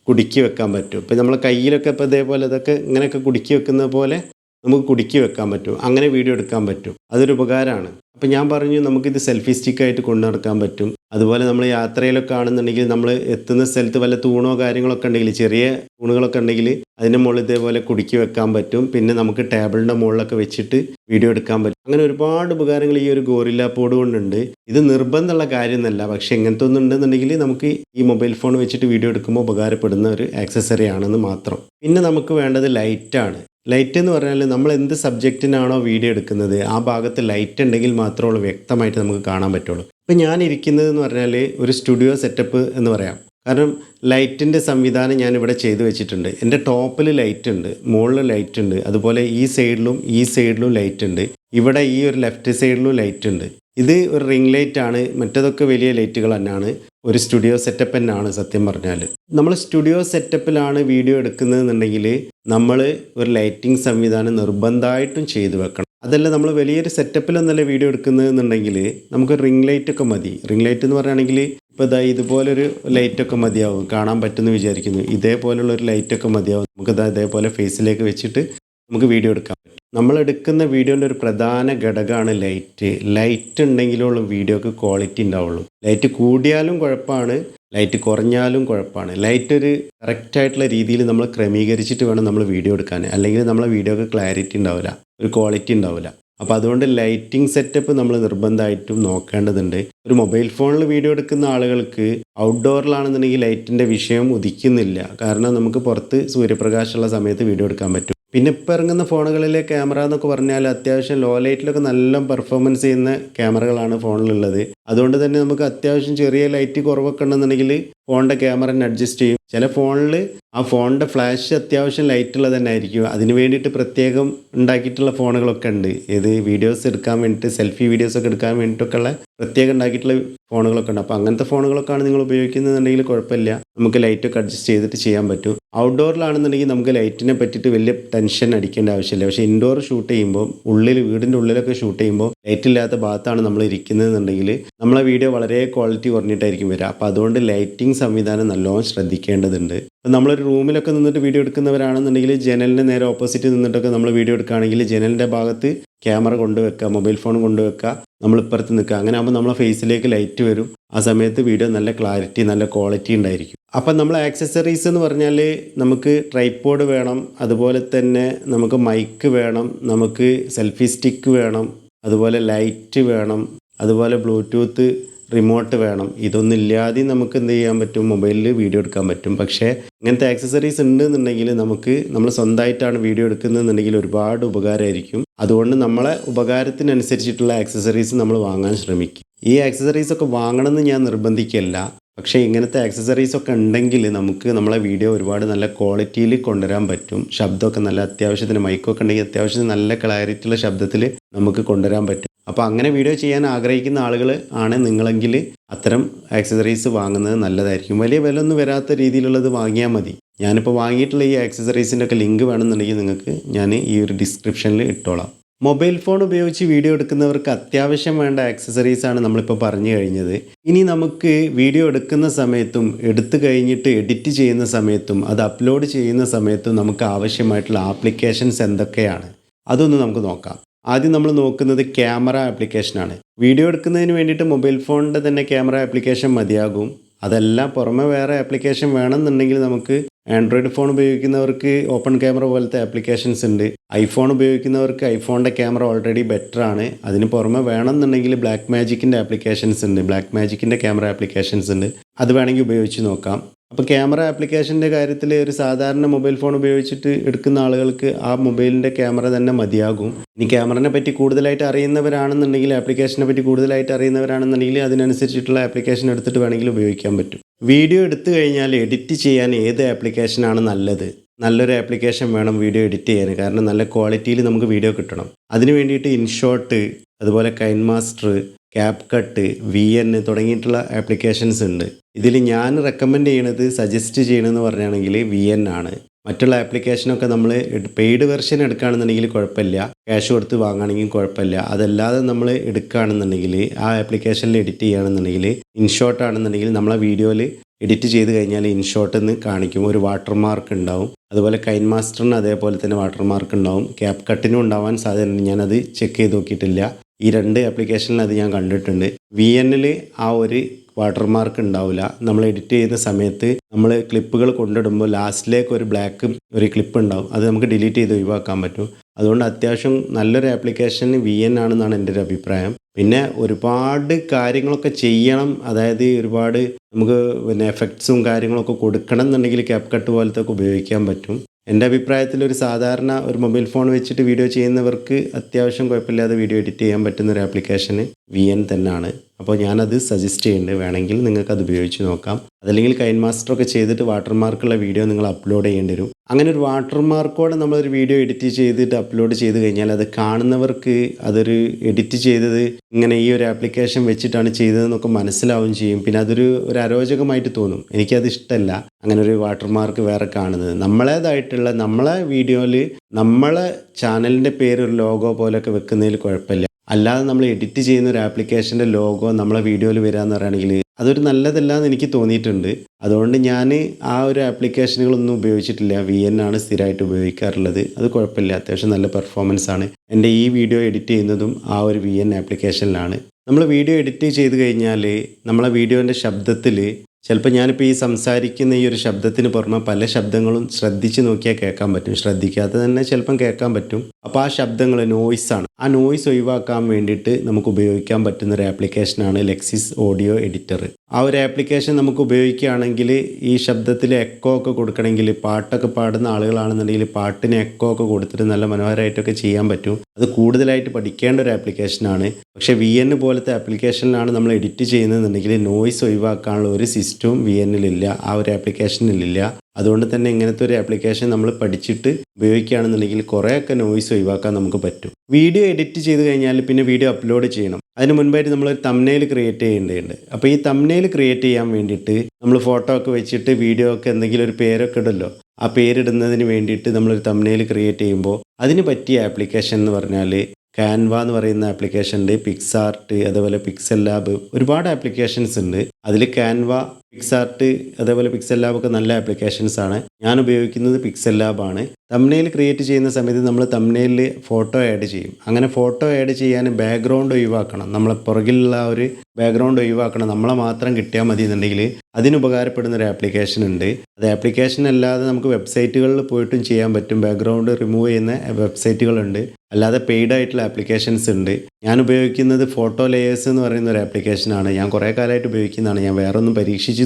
കുടുക്കി വെക്കാൻ പറ്റും. ഇപ്പം നമ്മളെ കയ്യിലൊക്കെ ഇപ്പോൾ ഇതേപോലെ ഇതൊക്കെ ഇങ്ങനെയൊക്കെ കുടുക്കി വെക്കുന്ന പോലെ നമുക്ക് കുടുക്കി വെക്കാൻ പറ്റും. അങ്ങനെ വീഡിയോ എടുക്കാൻ പറ്റും. അതൊരു ഉപകാരമാണ്. അപ്പം ഞാൻ പറഞ്ഞു നമുക്കിത് സെൽഫി സ്റ്റിക്കായിട്ട് കൊണ്ടു നടക്കാൻ പറ്റും. അതുപോലെ നമ്മൾ യാത്രയിലൊക്കെ ആണെന്നുണ്ടെങ്കിൽ നമ്മൾ എത്തുന്ന സ്ഥലത്ത് വല്ല തൂണോ കാര്യങ്ങളൊക്കെ ഉണ്ടെങ്കിൽ ചെറിയ തൂണുകളൊക്കെ ഉണ്ടെങ്കിൽ അതിന്റെ മുകളിൽ ഇതേപോലെ കുടുക്കി വെക്കാൻ പറ്റും. പിന്നെ നമുക്ക് ടേബിളിന്റെ മുകളിലൊക്കെ വെച്ചിട്ട് വീഡിയോ എടുക്കാൻ പറ്റും. അങ്ങനെ ഒരുപാട് ഉപകാരങ്ങൾ ഈ ഒരു ഗോറില്ല പോഡ് കൊണ്ടുണ്ട്. ഇത് നിർബന്ധമുള്ള കാര്യമൊന്നുമല്ല. പക്ഷേ ഇങ്ങനത്തെ ഒന്നും ഉണ്ടെന്നുണ്ടെങ്കിൽ നമുക്ക് ഈ മൊബൈൽ ഫോൺ വെച്ചിട്ട് വീഡിയോ എടുക്കുമ്പോൾ ഉപകാരപ്പെടുന്ന ഒരു ആക്സസറി ആണെന്ന് മാത്രം. പിന്നെ നമുക്ക് വേണ്ടത് ലൈറ്റാണ് ലൈറ്റ് എന്ന് പറഞ്ഞാൽ നമ്മൾ എന്ത് സബ്ജക്റ്റിനാണോ വീഡിയോ എടുക്കുന്നത് ആ ഭാഗത്ത് ലൈറ്റ് ഉണ്ടെങ്കിൽ മാത്രമേ വ്യക്തമായിട്ട് നമുക്ക് കാണാൻ പറ്റുള്ളൂ. ഇപ്പം ഞാൻ ഇരിക്കുന്നത് എന്ന് പറഞ്ഞാൽ ഒരു സ്റ്റുഡിയോ സെറ്റപ്പ് എന്ന് പറയാം. കാരണം ലൈറ്റിന്റെ സംവിധാനം ഞാൻ ഇവിടെ ചെയ്തു വെച്ചിട്ടുണ്ട്. എന്റെ ടോപ്പിൽ ലൈറ്റ് ഉണ്ട് മുകളിൽ ലൈറ്റ് ഉണ്ട് അതുപോലെ ഈ സൈഡിലും ഈ സൈഡിലും ലൈറ്റ് ഉണ്ട്. ഇവിടെ ഈ ഒരു ലെഫ്റ്റ് സൈഡിലും ലൈറ്റ് ഉണ്ട്. ഇത് ഒരു റിംഗ് ലൈറ്റ് ആണ്. മറ്റതൊക്കെ വലിയ ലൈറ്റുകൾ തന്നെയാണ്. ഒരു സ്റ്റുഡിയോ സെറ്റപ്പ് തന്നെയാണ് സത്യം പറഞ്ഞാൽ. നമ്മൾ സ്റ്റുഡിയോ സെറ്റപ്പിലാണ് വീഡിയോ എടുക്കുന്നതെന്നുണ്ടെങ്കിൽ നമ്മൾ ഒരു ലൈറ്റിംഗ് സംവിധാനം നിർബന്ധമായിട്ടും ചെയ്തു വെക്കണം. അതല്ല നമ്മൾ വലിയൊരു സെറ്റപ്പിലൊന്നല്ല വീഡിയോ എടുക്കുന്നതെന്നുണ്ടെങ്കിൽ നമുക്ക് റിംഗ് ലൈറ്റ് ഒക്കെ മതി. റിംഗ് ലൈറ്റ് എന്ന് പറയുകയാണെങ്കിൽ ഇപ്പോൾ ഇതാ ഇതുപോലൊരു ലൈറ്റൊക്കെ മതിയാവും. കാണാൻ പറ്റുമെന്ന് വിചാരിക്കുന്നു. ഇതേപോലുള്ള ഒരു ലൈറ്റൊക്കെ മതിയാവും. നമുക്കിതാ ഇതേപോലെ ഫേസിലേക്ക് വെച്ചിട്ട് നമുക്ക് വീഡിയോ എടുക്കാം. നമ്മൾ എടുക്കുന്ന വീഡിയോന്റെ ഒരു പ്രധാന ഘടകമാണ് ലൈറ്റ് ലൈറ്റ് ഉണ്ടെങ്കിലുള്ള വീഡിയോക്ക് ക്വാളിറ്റി ഉണ്ടാവുള്ളൂ. ലൈറ്റ് കൂടിയാലും കുഴപ്പമാണ് ലൈറ്റ് കുറഞ്ഞാലും കുഴപ്പമാണ്. ലൈറ്റ് ഒരു കറക്റ്റായിട്ടുള്ള രീതിയിൽ നമ്മൾ ക്രമീകരിച്ചിട്ട് വേണം നമ്മൾ വീഡിയോ എടുക്കാൻ. അല്ലെങ്കിൽ നമ്മളെ വീഡിയോക്ക് ക്ലാരിറ്റി ഉണ്ടാവില്ല ഒരു ക്വാളിറ്റി ഉണ്ടാവില്ല. അപ്പോൾ അതുകൊണ്ട് ലൈറ്റിംഗ് സെറ്റപ്പ് നമ്മൾ നിർബന്ധമായിട്ടും നോക്കേണ്ടതുണ്ട്. ഒരു മൊബൈൽ ഫോണിൽ വീഡിയോ എടുക്കുന്ന ആളുകൾക്ക് ഔട്ട്ഡോറിലാണെന്നുണ്ടെങ്കിൽ ലൈറ്റിന്റെ വിഷയം ഉദിക്കുന്നില്ല. കാരണം നമുക്ക് പുറത്ത് സൂര്യപ്രകാശമുള്ള സമയത്ത് വീഡിയോ എടുക്കാൻ പറ്റും പിന്നെ ഇപ്പോൾ ഇറങ്ങുന്ന ഫോണുകളിലെ ക്യാമറ എന്നൊക്കെ പറഞ്ഞാൽ അത്യാവശ്യം ലോ ലൈറ്റിലൊക്കെ നല്ല പെർഫോമൻസ് ചെയ്യുന്ന ക്യാമറകളാണ് ഫോണിലുള്ളത്. അതുകൊണ്ട് തന്നെ നമുക്ക് അത്യാവശ്യം ചെറിയ ലൈറ്റ് കുറവൊക്കെ ഉണ്ടെന്നുണ്ടെങ്കിൽ ഫോണിന്റെ ക്യാമറ തന്നെ അഡ്ജസ്റ്റ് ചെയ്യും. ചില ഫോണിൽ ആ ഫോണിന്റെ ഫ്ലാഷ് അത്യാവശ്യം ലൈറ്റ് ഉള്ളത് തന്നെ ആയിരിക്കും. അതിന് വേണ്ടിയിട്ട് പ്രത്യേകം ഉണ്ടാക്കിയിട്ടുള്ള ഫോണുകളൊക്കെ ഉണ്ട്. ഏത് വീഡിയോസ് എടുക്കാൻ വേണ്ടിയിട്ട് സെൽഫി വീഡിയോസ് ഒക്കെ എടുക്കാൻ വേണ്ടിയിട്ടൊക്കെ ഉള്ള പ്രത്യേകം ഉണ്ടാക്കിയിട്ടുള്ള ഫോണുകളൊക്കെ ഉണ്ട്. അപ്പോൾ അങ്ങനത്തെ ഫോണുകളൊക്കെയാണ് നിങ്ങൾ ഉപയോഗിക്കുന്നതെന്നുണ്ടെങ്കിൽ കുഴപ്പമില്ല. നമുക്ക് ലൈറ്റൊക്കെ അഡ്ജസ്റ്റ് ചെയ്തിട്ട് ചെയ്യാൻ പറ്റും. ഔട്ട്ഡോറിലാണെന്നുണ്ടെങ്കിൽ നമുക്ക് ലൈറ്റിനെ പറ്റിയിട്ട് വലിയ ടെൻഷൻ അടിക്കേണ്ട ആവശ്യമില്ല. പക്ഷേ ഇൻഡോർ ഷൂട്ട് ചെയ്യുമ്പോൾ ഉള്ളിൽ വീടിന്റെ ഉള്ളിലൊക്കെ ഷൂട്ട് ചെയ്യുമ്പോൾ ലൈറ്റ് ഇല്ലാത്ത ഭാഗത്താണ് നമ്മൾ ഇരിക്കുന്നതെന്നുണ്ടെങ്കിൽ നമ്മളെ വീഡിയോ വളരെ ക്വാളിറ്റി കുറഞ്ഞിട്ടായിരിക്കും വരിക. അപ്പോൾ അതുകൊണ്ട് ലൈറ്റിംഗ് സംവിധാനം നല്ലോണം ശ്രദ്ധിക്കേണ്ടതുണ്ട് നമ്മളൊരു റൂമിലൊക്കെ നിന്നിട്ട് വീഡിയോ എടുക്കുന്നവരാണെന്നുണ്ടെങ്കിൽ ജനലിന്റെ നേരെ ഓപ്പോസിറ്റ് നിന്നിട്ടൊക്കെ നമ്മൾ വീഡിയോ എടുക്കുകയാണെങ്കിൽ ജനലിന്റെ ഭാഗത്ത് ക്യാമറ കൊണ്ടുവെക്കുക മൊബൈൽ ഫോൺ കൊണ്ടുവെക്കുക നമ്മൾ ഇപ്പുറത്ത് നിൽക്കുക. അങ്ങനെ ആകുമ്പോൾ നമ്മളെ ഫേസിലേക്ക് ലൈറ്റ് വരും. ആ സമയത്ത് വീഡിയോ നല്ല ക്ലാരിറ്റി നല്ല ക്വാളിറ്റി ഉണ്ടായിരിക്കും. അപ്പം നമ്മൾ ആക്സസറീസ് എന്ന് പറഞ്ഞാൽ നമുക്ക് ട്രൈപ്പോഡ് വേണം അതുപോലെ തന്നെ നമുക്ക് മൈക്ക് വേണം നമുക്ക് സെൽഫി സ്റ്റിക്ക് വേണം അതുപോലെ ലൈറ്റ് വേണം അതുപോലെ ബ്ലൂടൂത്ത് റിമോട്ട് വേണം. ഇതൊന്നും ഇല്ലാതെ നമുക്ക് എന്ത് ചെയ്യാൻ പറ്റും? മൊബൈലിൽ വീഡിയോ എടുക്കാൻ പറ്റും. പക്ഷേ ഇങ്ങനത്തെ ആക്സസറീസ് ഉണ്ടെന്നുണ്ടെങ്കിൽ നമുക്ക് നമ്മൾ സ്വന്തമായിട്ടാണ് വീഡിയോ എടുക്കുന്നതെന്നുണ്ടെങ്കിൽ ഒരുപാട് ഉപകാരമായിരിക്കും. അതുകൊണ്ട് നമ്മളെ ഉപകാരത്തിനനുസരിച്ചിട്ടുള്ള ആക്സസറീസ് നമ്മൾ വാങ്ങാൻ ശ്രമിക്കും. ഈ ആക്സസറീസ് ഒക്കെ വാങ്ങണമെന്ന് ഞാൻ നിർബന്ധിക്കല്ല. പക്ഷേ ഇങ്ങനത്തെ ആക്സസറീസ് ഒക്കെ ഉണ്ടെങ്കിൽ നമുക്ക് നമ്മളെ വീഡിയോ ഒരുപാട് നല്ല ക്വാളിറ്റിയിൽ കൊണ്ടുവരാൻ പറ്റും. ശബ്ദമൊക്കെ നല്ല അത്യാവശ്യത്തിന് മൈക്കൊക്കെ ഉണ്ടെങ്കിൽ അത്യാവശ്യത്തിന് നല്ല ക്ലാരിറ്റിയുള്ള ശബ്ദത്തിൽ നമുക്ക് കൊണ്ടുവരാൻ പറ്റും. അപ്പോൾ അങ്ങനെ വീഡിയോ ചെയ്യാൻ ആഗ്രഹിക്കുന്ന ആളുകൾ ആണ് നിങ്ങളെങ്കിൽ അത്തരം ആക്സസറീസ് വാങ്ങുന്നത് നല്ലതായിരിക്കും. വലിയ വില ഒന്നും വരാത്ത രീതിയിലുള്ളത് വാങ്ങിയാൽ മതി. ഞാനിപ്പോൾ വാങ്ങിയിട്ടുള്ള ഈ ആക്സസറീസിന്റെ ഒക്കെ ലിങ്ക് വേണമെന്നുണ്ടെങ്കിൽ നിങ്ങൾക്ക് ഞാൻ ഈ ഒരു ഡിസ്ക്രിപ്ഷനിൽ ഇട്ടോളാം. മൊബൈൽ ഫോൺ ഉപയോഗിച്ച് വീഡിയോ എടുക്കുന്നവർക്ക് അത്യാവശ്യം വേണ്ട ആക്സസറീസ് ആണ് നമ്മളിപ്പോൾ പറഞ്ഞു കഴിഞ്ഞത്. ഇനി നമുക്ക് വീഡിയോ എടുക്കുന്ന സമയത്തും എടുത്തു കഴിഞ്ഞിട്ട് എഡിറ്റ് ചെയ്യുന്ന സമയത്തും അത് അപ്ലോഡ് ചെയ്യുന്ന സമയത്തും നമുക്ക് ആവശ്യമായിട്ടുള്ള ആപ്ലിക്കേഷൻസ് എന്തൊക്കെയാണ്? അതൊന്ന് നമുക്ക് നോക്കാം. ആദ്യം നമ്മൾ നോക്കുന്നത് ക്യാമറ ആപ്ലിക്കേഷനാണ് വീഡിയോ എടുക്കുന്നതിന് വേണ്ടിയിട്ട് മൊബൈൽ ഫോണിന്റെ തന്നെ ക്യാമറ ആപ്ലിക്കേഷൻ മതിയാകും. അതെല്ലാം പുറമെ വേറെ ആപ്ലിക്കേഷൻ വേണമെന്നുണ്ടെങ്കിൽ നമുക്ക് ആൻഡ്രോയിഡ് ഫോൺ ഉപയോഗിക്കുന്നവർക്ക് ഓപ്പൺ ക്യാമറ പോലത്തെ ആപ്ലിക്കേഷൻസ് ഉണ്ട്. ഐഫോൺ ഉപയോഗിക്കുന്നവർക്ക് ഐഫോണിന്റെ ക്യാമറ ഓൾറെഡി ബെറ്റർ ആണ്. അതിന് പുറമെ വേണമെന്നുണ്ടെങ്കിൽ ബ്ലാക്ക് മാജിക്കിന്റെ ആപ്ലിക്കേഷൻസ് ഉണ്ട്. ബ്ലാക്ക് മാജിക്കിന്റെ ക്യാമറ ആപ്ലിക്കേഷൻസ് ഉണ്ട്. അത് വേണമെങ്കിൽ ഉപയോഗിച്ച് നോക്കാം. അപ്പോൾ ക്യാമറ ആപ്ലിക്കേഷന്റെ കാര്യത്തിൽ ഒരു സാധാരണ മൊബൈൽ ഫോൺ ഉപയോഗിച്ചിട്ട് എടുക്കുന്ന ആളുകൾക്ക് ആ മൊബൈലിന്റെ ക്യാമറ തന്നെ മതിയാകും. ഇനി ക്യാമറനെ പറ്റി കൂടുതലായിട്ട് അറിയുന്നവരാണെന്നുണ്ടെങ്കിൽ ആപ്ലിക്കേഷനെ പറ്റി കൂടുതലായിട്ട് അറിയുന്നവരാണെന്നുണ്ടെങ്കിൽ അതിനനുസരിച്ചിട്ടുള്ള ആപ്ലിക്കേഷൻ എടുത്തിട്ട് വേണമെങ്കിൽ ഉപയോഗിക്കാൻ പറ്റും. വീഡിയോ എടുത്തു കഴിഞ്ഞാൽ എഡിറ്റ് ചെയ്യാൻ ഏത് ആപ്ലിക്കേഷനാണ് നല്ലത്? നല്ലൊരു ആപ്ലിക്കേഷൻ വേണം വീഡിയോ എഡിറ്റ് ചെയ്യാൻ. കാരണം നല്ല ക്വാളിറ്റിയിൽ നമുക്ക് വീഡിയോ കിട്ടണം. അതിന് വേണ്ടിയിട്ട് ഇൻഷോട്ട് അതുപോലെ KineMaster CapCut V N തുടങ്ങിയിട്ടുള്ള ആപ്ലിക്കേഷൻസ് ഉണ്ട്. ഇതിൽ ഞാൻ റെക്കമെൻഡ് ചെയ്യണത് സജസ്റ്റ് ചെയ്യണമെന്ന് പറഞ്ഞാണെങ്കിൽ വി എൻ ആണ്. മറ്റുള്ള ആപ്ലിക്കേഷനൊക്കെ നമ്മൾ പെയ്ഡ് വെർഷൻ എടുക്കുകയാണെന്നുണ്ടെങ്കിൽ കുഴപ്പമില്ല. ക്യാഷ് കൊടുത്ത് വാങ്ങുകയാണെങ്കിൽ കുഴപ്പമില്ല. അതല്ലാതെ നമ്മൾ എടുക്കുകയാണെന്നുണ്ടെങ്കിൽ ആ ആപ്ലിക്കേഷനിൽ എഡിറ്റ് ചെയ്യുകയാണെന്നുണ്ടെങ്കിൽ ഇൻഷോട്ട് ആണെന്നുണ്ടെങ്കിൽ നമ്മളെ വീഡിയോയിൽ എഡിറ്റ് ചെയ്ത് കഴിഞ്ഞാൽ ഇൻഷോട്ട് എന്ന് കാണിക്കും. ഒരു വാട്ടർമാർക്ക് ഉണ്ടാവും. അതുപോലെ കൈൻ മാസ്റ്ററിന് അതേപോലെ തന്നെ വാട്ടർമാർക്ക് ഉണ്ടാവും. ക്യാപ് കട്ടിനും ഉണ്ടാവാൻ സാധ്യതയുണ്ട്. ഞാനത് ചെക്ക് ചെയ്ത് നോക്കിയിട്ടില്ല. ഈ രണ്ട് ആപ്ലിക്കേഷനിൽ അത് ഞാൻ കണ്ടിട്ടുണ്ട്. വി എന്നിൽ ആ ഒരു വാട്ടർമാർക്ക് ഉണ്ടാവില്ല നമ്മൾ എഡിറ്റ് ചെയ്യുന്ന സമയത്ത് നമ്മൾ ക്ലിപ്പുകൾ കൊണ്ടിടുമ്പോൾ ലാസ്റ്റിലേക്ക് ഒരു ബ്ലാക്ക് ഒരു ക്ലിപ്പ് ഉണ്ടാവും. അത് നമുക്ക് ഡിലീറ്റ് ചെയ്ത് ഒഴിവാക്കാൻ പറ്റും. അതുകൊണ്ട് അത്യാവശ്യം നല്ലൊരു ആപ്ലിക്കേഷൻ വി എൻ ആണെന്നാണ് എന്റെ ഒരു അഭിപ്രായം. പിന്നെ ഒരുപാട് കാര്യങ്ങളൊക്കെ ചെയ്യണം. അതായത് ഒരുപാട് നമുക്ക് പിന്നെ എഫക്ട്സും കാര്യങ്ങളൊക്കെ കൊടുക്കണം എന്നുണ്ടെങ്കിൽ ക്യാപ് കട്ട് പോലത്തെ ഒക്കെ ഉപയോഗിക്കാൻ പറ്റും. എന്റെ അഭിപ്രായത്തിൽ ഒരു സാധാരണ ഒരു മൊബൈൽ ഫോൺ വെച്ചിട്ട് വീഡിയോ ചെയ്യുന്നവർക്ക് അത്യാവശ്യം കുഴപ്പമില്ലാതെ വീഡിയോ എഡിറ്റ് ചെയ്യാൻ പറ്റുന്ന ഒരു ആപ്ലിക്കേഷന് വി എൻ തന്നെയാണ് അപ്പോൾ ഞാനത് സജസ്റ്റ് ചെയ്യുന്നുണ്ട്. വേണമെങ്കിൽ നിങ്ങൾക്ക് അത് ഉപയോഗിച്ച് നോക്കാം. അതല്ലെങ്കിൽ കൈൻ മാസ്റ്റർ ഒക്കെ ചെയ്തിട്ട് വാട്ടർമാർക്കുള്ള വീഡിയോ നിങ്ങൾ അപ്ലോഡ് ചെയ്യേണ്ടി വരും. അങ്ങനെ ഒരു വാട്ടർമാർക്കോടെ നമ്മളൊരു വീഡിയോ എഡിറ്റ് ചെയ്തിട്ട് അപ്ലോഡ് ചെയ്ത് കഴിഞ്ഞാൽ അത് കാണുന്നവർക്ക് അതൊരു എഡിറ്റ് ചെയ്തത് ഇങ്ങനെ ഈ ഒരു ആപ്ലിക്കേഷൻ വെച്ചിട്ടാണ് ചെയ്തതെന്നൊക്കെ മനസ്സിലാവുകയും ചെയ്യും. പിന്നെ അതൊരു ഒരു അരോചകമായിട്ട് തോന്നും. എനിക്കത് ഇഷ്ടമല്ല അങ്ങനെ ഒരു വാട്ടർമാർക്ക് വേറെ കാണുന്നത്. നമ്മളേതായിട്ടുള്ള നമ്മളെ വീഡിയോയിൽ നമ്മളെ ചാനലിന്റെ പേര് ഒരു ലോഗോ പോലെയൊക്കെ വെക്കുന്നതിൽ കുഴപ്പമില്ല. അല്ലാതെ നമ്മൾ എഡിറ്റ് ചെയ്യുന്ന ഒരു ആപ്ലിക്കേഷന്റെ ലോഗോ നമ്മളെ വീഡിയോയിൽ വരാമെന്ന് പറയുകയാണെങ്കിൽ അതൊരു നല്ലതല്ല എന്ന് എനിക്ക് തോന്നിയിട്ടുണ്ട്. അതുകൊണ്ട് ഞാൻ ആ ഒരു ആപ്ലിക്കേഷനുകളൊന്നും ഉപയോഗിച്ചിട്ടില്ല. വി എൻ ആണ് സ്ഥിരമായിട്ട് ഉപയോഗിക്കാറുള്ളത്. അത് കുഴപ്പമില്ല. അത്യാവശ്യം നല്ല പെർഫോമൻസ് ആണ്. എന്റെ ഈ വീഡിയോ എഡിറ്റ് ചെയ്യുന്നതും ആ ഒരു വി എൻ ആപ്ലിക്കേഷനിലാണ് നമ്മൾ വീഡിയോ എഡിറ്റ് ചെയ്ത് കഴിഞ്ഞാൽ നമ്മളെ വീഡിയോന്റെ ശബ്ദത്തിൽ ചിലപ്പോൾ ഞാനിപ്പോൾ ഈ സംസാരിക്കുന്ന ഈ ഒരു ശബ്ദത്തിന് പുറമെ പല ശബ്ദങ്ങളും ശ്രദ്ധിച്ച് നോക്കിയാൽ കേൾക്കാൻ പറ്റും. ശ്രദ്ധിക്കാതെ തന്നെ ചിലപ്പം കേൾക്കാൻ പറ്റും. അപ്പോൾ ആ ശബ്ദങ്ങൾ നോയ്സാണ് ആ നോയ്സ് ഒഴിവാക്കാൻ വേണ്ടിയിട്ട് നമുക്ക് ഉപയോഗിക്കാൻ പറ്റുന്ന ഒരു ആപ്ലിക്കേഷനാണ് ലെക്സിസ് ഓഡിയോ എഡിറ്റർ ആ ഒരു ആപ്ലിക്കേഷൻ നമുക്ക് ഉപയോഗിക്കുകയാണെങ്കിൽ ഈ ശബ്ദത്തിൽ എക്കോ ഒക്കെ കൊടുക്കണമെങ്കിൽ പാട്ടൊക്കെ പാടുന്ന ആളുകളാണെന്നുണ്ടെങ്കിൽ പാട്ടിന് എക്കോ ഒക്കെ കൊടുത്തിട്ട് നല്ല മനോഹരമായിട്ടൊക്കെ ചെയ്യാൻ പറ്റും. അത് കൂടുതലായിട്ട് പഠിക്കേണ്ട ഒരു ആപ്ലിക്കേഷനാണ് പക്ഷേ വി എൻ പോലത്തെ ആപ്ലിക്കേഷനിലാണ് നമ്മൾ എഡിറ്റ് ചെയ്യുന്നതെന്നുണ്ടെങ്കിൽ നോയ്സ് ഒഴിവാക്കാനുള്ള ഒരു സിസ്റ്റവും വി എന്നിലില്ല ആ ഒരു ആപ്ലിക്കേഷനിലില്ല അതുകൊണ്ട് തന്നെ ഇങ്ങനത്തെ ഒരു ആപ്ലിക്കേഷൻ നമ്മൾ പഠിച്ചിട്ട് ഉപയോഗിക്കുകയാണെന്നുണ്ടെങ്കിൽ കുറേയൊക്കെ നോയ്സ് ഒഴിവാക്കാൻ നമുക്ക് പറ്റും. വീഡിയോ എഡിറ്റ് ചെയ്ത് കഴിഞ്ഞാൽ പിന്നെ വീഡിയോ അപ്ലോഡ് ചെയ്യണം. അതിന് മുൻപായിട്ട് നമ്മളൊരു തമ്നയിൽ ക്രിയേറ്റ് ചെയ്യേണ്ടതുണ്ട്. അപ്പോൾ ഈ തമ്നയിൽ ക്രിയേറ്റ് ചെയ്യാൻ വേണ്ടിയിട്ട് നമ്മൾ ഫോട്ടോ ഒക്കെ വെച്ചിട്ട് വീഡിയോ ഒക്കെ എന്തെങ്കിലും ഒരു പേരൊക്കെ ഇടല്ലോ. ആ പേരിടുന്നതിന് വേണ്ടിയിട്ട് നമ്മളൊരു തമ്നയിൽ ക്രിയേറ്റ് ചെയ്യുമ്പോൾ അതിന് പറ്റിയ ആപ്ലിക്കേഷൻ എന്ന് പറഞ്ഞാൽ ക്യാൻവ എന്ന് പറയുന്ന ആപ്ലിക്കേഷനുണ്ട് പിക്സാർട്ട് അതേപോലെ പിക്സൽ ലാബ് ഒരുപാട് ആപ്ലിക്കേഷൻസ് ഉണ്ട്. അതിൽ ക്യാൻവ പിക്സാർട്ട് അതേപോലെ പിക്സൽ ലാബ് ഒക്കെ നല്ല ആപ്ലിക്കേഷൻസ് ആണ്. ഞാൻ ഉപയോഗിക്കുന്നത് പിക്സൽ ലാബ് ആണ്. തമ്നെയിൽ ക്രിയേറ്റ് ചെയ്യുന്ന സമയത്ത് നമ്മൾ തമ്നെയിലിൽ ഫോട്ടോ ആഡ് ചെയ്യും. അങ്ങനെ ഫോട്ടോ ആഡ് ചെയ്യാൻ ബാക്ക്ഗ്രൗണ്ട് ഒഴിവാക്കണം. നമ്മളെ പുറകിലുള്ള ഒരു ബാക്ക്ഗ്രൗണ്ട് ഒഴിവാക്കണം. നമ്മളെ മാത്രം കിട്ടിയാൽ മതി എന്നുണ്ടെങ്കിൽ അതിന് ഉപകാരപ്പെടുന്ന ഒരു ആപ്ലിക്കേഷൻ ഉണ്ട്. അത് ആപ്ലിക്കേഷൻ അല്ലാതെ നമുക്ക് വെബ്സൈറ്റുകളിൽ പോയിട്ടും ചെയ്യാൻ പറ്റും. ബാക്ക്ഗ്രൗണ്ട് റിമൂവ് ചെയ്യുന്ന വെബ്സൈറ്റുകളുണ്ട് അല്ലാതെ പെയ്ഡ് ആയിട്ടുള്ള ആപ്ലിക്കേഷൻസ് ഉണ്ട്. ഞാൻ ഉപയോഗിക്കുന്നത് ഫോട്ടോ ലേയേഴ്സ് എന്ന് പറയുന്ന ഒരു ആപ്ലിക്കേഷനാണ് ഞാൻ കുറേ കാലമായിട്ട് ഉപയോഗിക്കുന്നതാണ്. ഞാൻ വേറെ ഒന്നും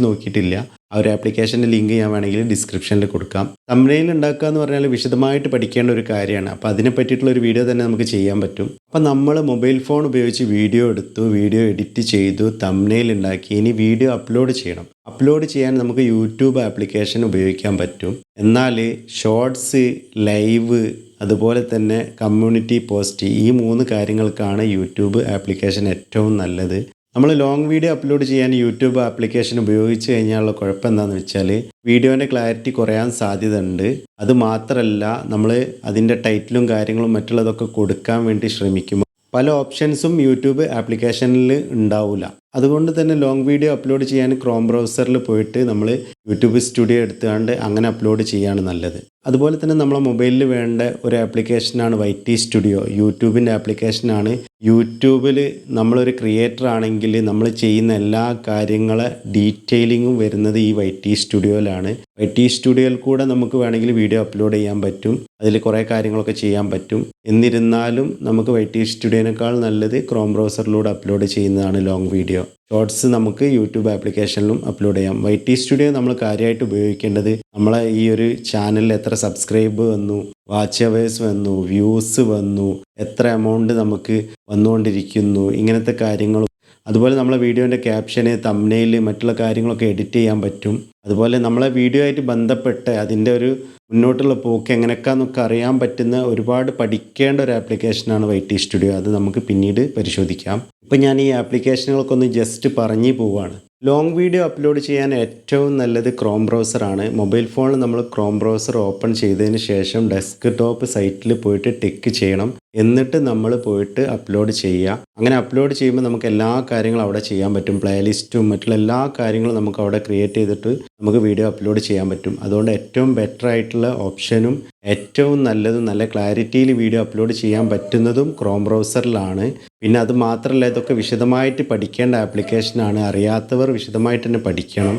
നോക്കിയിട്ടില്ല. ആ ഒരു ആപ്ലിക്കേഷന്റെ ലിങ്ക് ഞാൻ വേണമെങ്കിൽ ഡിസ്ക്രിപ്ഷനിൽ കൊടുക്കാം. തമ്മിൽ ഉണ്ടാക്കുക എന്ന് പറഞ്ഞാൽ വിശദമായിട്ട് പഠിക്കേണ്ട ഒരു കാര്യമാണ്. അപ്പോൾ അതിനെ പറ്റിയിട്ടുള്ള ഒരു വീഡിയോ തന്നെ നമുക്ക് ചെയ്യാൻ പറ്റും. അപ്പോൾ നമ്മൾ മൊബൈൽ ഫോൺ ഉപയോഗിച്ച് വീഡിയോ എടുത്തു വീഡിയോ എഡിറ്റ് ചെയ്തു തമ്മിൽ ഉണ്ടാക്കി ഇനി വീഡിയോ അപ്ലോഡ് ചെയ്യണം. അപ്ലോഡ് ചെയ്യാൻ നമുക്ക് യൂട്യൂബ് ആപ്ലിക്കേഷൻ ഉപയോഗിക്കാൻ പറ്റും. എന്നാൽ ഷോർട്സ് ലൈവ് അതുപോലെ തന്നെ കമ്മ്യൂണിറ്റി പോസ്റ്റ് ഈ മൂന്ന് കാര്യങ്ങൾക്കാണ് യൂട്യൂബ് ആപ്ലിക്കേഷൻ ഏറ്റവും നല്ലത്. നമ്മൾ ലോങ് വീഡിയോ അപ്ലോഡ് ചെയ്യാൻ യൂട്യൂബ് ആപ്ലിക്കേഷൻ ഉപയോഗിച്ച് കഴിഞ്ഞാലുള്ള കുഴപ്പം എന്താണെന്ന് വെച്ചാൽ വീഡിയോന്റെ ക്ലാരിറ്റി കുറയാൻ സാധ്യത ഉണ്ട് അത് മാത്രമല്ല നമ്മൾ അതിന്റെ ടൈറ്റിലും കാര്യങ്ങളും മറ്റുള്ളതൊക്കെ കൊടുക്കാൻ വേണ്ടി ശ്രമിക്കുമ്പോൾ പല ഓപ്ഷൻസും യൂട്യൂബ് ആപ്ലിക്കേഷനിൽ ഉണ്ടാവില്ല അതുകൊണ്ട് തന്നെ ലോങ് വീഡിയോ അപ്ലോഡ് ചെയ്യാൻ ക്രോം ബ്രൗസറിൽ പോയിട്ട് നമ്മൾ യൂട്യൂബ് സ്റ്റുഡിയോ എടുത്തുകൊണ്ട് അങ്ങനെ അപ്ലോഡ് ചെയ്യുകയാണ് നല്ലത്. അതുപോലെ തന്നെ നമ്മളെ മൊബൈലിൽ വേണ്ട ഒരു ആപ്ലിക്കേഷനാണ് വൈറ്റി സ്റ്റുഡിയോ. യൂട്യൂബിന്റെ ആപ്ലിക്കേഷനാണ്. യൂട്യൂബിൽ നമ്മളൊരു ക്രിയേറ്റർ ആണെങ്കിൽ നമ്മൾ ചെയ്യുന്ന എല്ലാ കാര്യങ്ങളെ ഡീറ്റെയിലിങ്ങും വരുന്നത് ഈ വൈറ്റി സ്റ്റുഡിയോയിലാണ്. വൈറ്റി സ്റ്റുഡിയോയിൽ കൂടെ നമുക്ക് വേണമെങ്കിൽ വീഡിയോ അപ്ലോഡ് ചെയ്യാൻ പറ്റും. അതിൽ കുറേ കാര്യങ്ങളൊക്കെ ചെയ്യാൻ പറ്റും. എന്നിരുന്നാലും നമുക്ക് വൈറ്റി സ്റ്റുഡിയോനേക്കാൾ നല്ലത് ക്രോം ബ്രൗസറിലൂടെ അപ്ലോഡ് ചെയ്യുന്നതാണ് ലോങ് വീഡിയോ ഷോർട്സ് നമുക്ക് യൂട്യൂബ് ആപ്ലിക്കേഷനിലും അപ്ലോഡ് ചെയ്യാം. വൈറ്റി സ്റ്റുഡിയോ നമ്മൾ കാര്യമായിട്ട് ഉപയോഗിക്കേണ്ടത് നമ്മളെ ഈ ഒരു ചാനലിൽ എത്ര സബ്സ്ക്രൈബ് വന്നു വാച്ച് അവേഴ്സ് വന്നു വ്യൂസ് വന്നു എത്ര എമൗണ്ട് നമുക്ക് വന്നുകൊണ്ടിരിക്കുന്നു ഇങ്ങനത്തെ കാര്യങ്ങൾ അതുപോലെ നമ്മളെ വീഡിയോന്റെ ക്യാപ്ഷന് തമ്മനയിൽ മറ്റുള്ള കാര്യങ്ങളൊക്കെ എഡിറ്റ് ചെയ്യാൻ പറ്റും. അതുപോലെ നമ്മളെ വീഡിയോ ആയിട്ട് ബന്ധപ്പെട്ട് അതിന്റെ ഒരു മുന്നോട്ടുള്ള പോക്ക് എങ്ങനെയൊക്കെയാണെന്നൊക്കെ അറിയാൻ പറ്റുന്ന ഒരുപാട് പഠിക്കേണ്ട ഒരു ആപ്ലിക്കേഷനാണ് വൈ ടി സ്റ്റുഡിയോ. അത് നമുക്ക് പിന്നീട് പരിശോധിക്കാം. ഇപ്പം ഞാൻ ഈ ആപ്ലിക്കേഷനുകളൊക്കെ ഒന്ന് ജസ്റ്റ് പറഞ്ഞു പോവുകയാണ് ലോങ് വീഡിയോ അപ്ലോഡ് ചെയ്യാൻ ഏറ്റവും നല്ലത് ക്രോം ബ്രൗസറാണ് മൊബൈൽ ഫോണിൽ നമ്മൾ ക്രോം ബ്രൗസർ ഓപ്പൺ ചെയ്തതിന് ശേഷം ഡെസ്ക് ടോപ്പ് സൈറ്റിൽ പോയിട്ട് ടിക്ക് ചെയ്യണം. എന്നിട്ട് നമ്മൾ പോയിട്ട് അപ്ലോഡ് ചെയ്യുക അങ്ങനെ അപ്ലോഡ് ചെയ്യുമ്പോൾ നമുക്ക് എല്ലാ കാര്യങ്ങളും അവിടെ ചെയ്യാൻ പറ്റും. പ്ലേലിസ്റ്റും മറ്റുള്ള എല്ലാ കാര്യങ്ങളും നമുക്ക് അവിടെ ക്രിയേറ്റ് ചെയ്തിട്ട് നമുക്ക് വീഡിയോ അപ്ലോഡ് ചെയ്യാൻ പറ്റും. അതുകൊണ്ട് ഏറ്റവും ബെറ്റർ ആയിട്ടുള്ള ഓപ്ഷനും ഏറ്റവും നല്ലതും നല്ല ക്ലാരിറ്റിയിൽ വീഡിയോ അപ്ലോഡ് ചെയ്യാൻ പറ്റുന്നതും ക്രോം ബ്രൗസറിലാണ് പിന്നെ അത് മാത്രമല്ല ഇതൊക്കെ വിശദമായിട്ട് പഠിക്കേണ്ട ആപ്ലിക്കേഷനാണ് അറിയാത്തവർ വിശദമായിട്ട് തന്നെ പഠിക്കണം.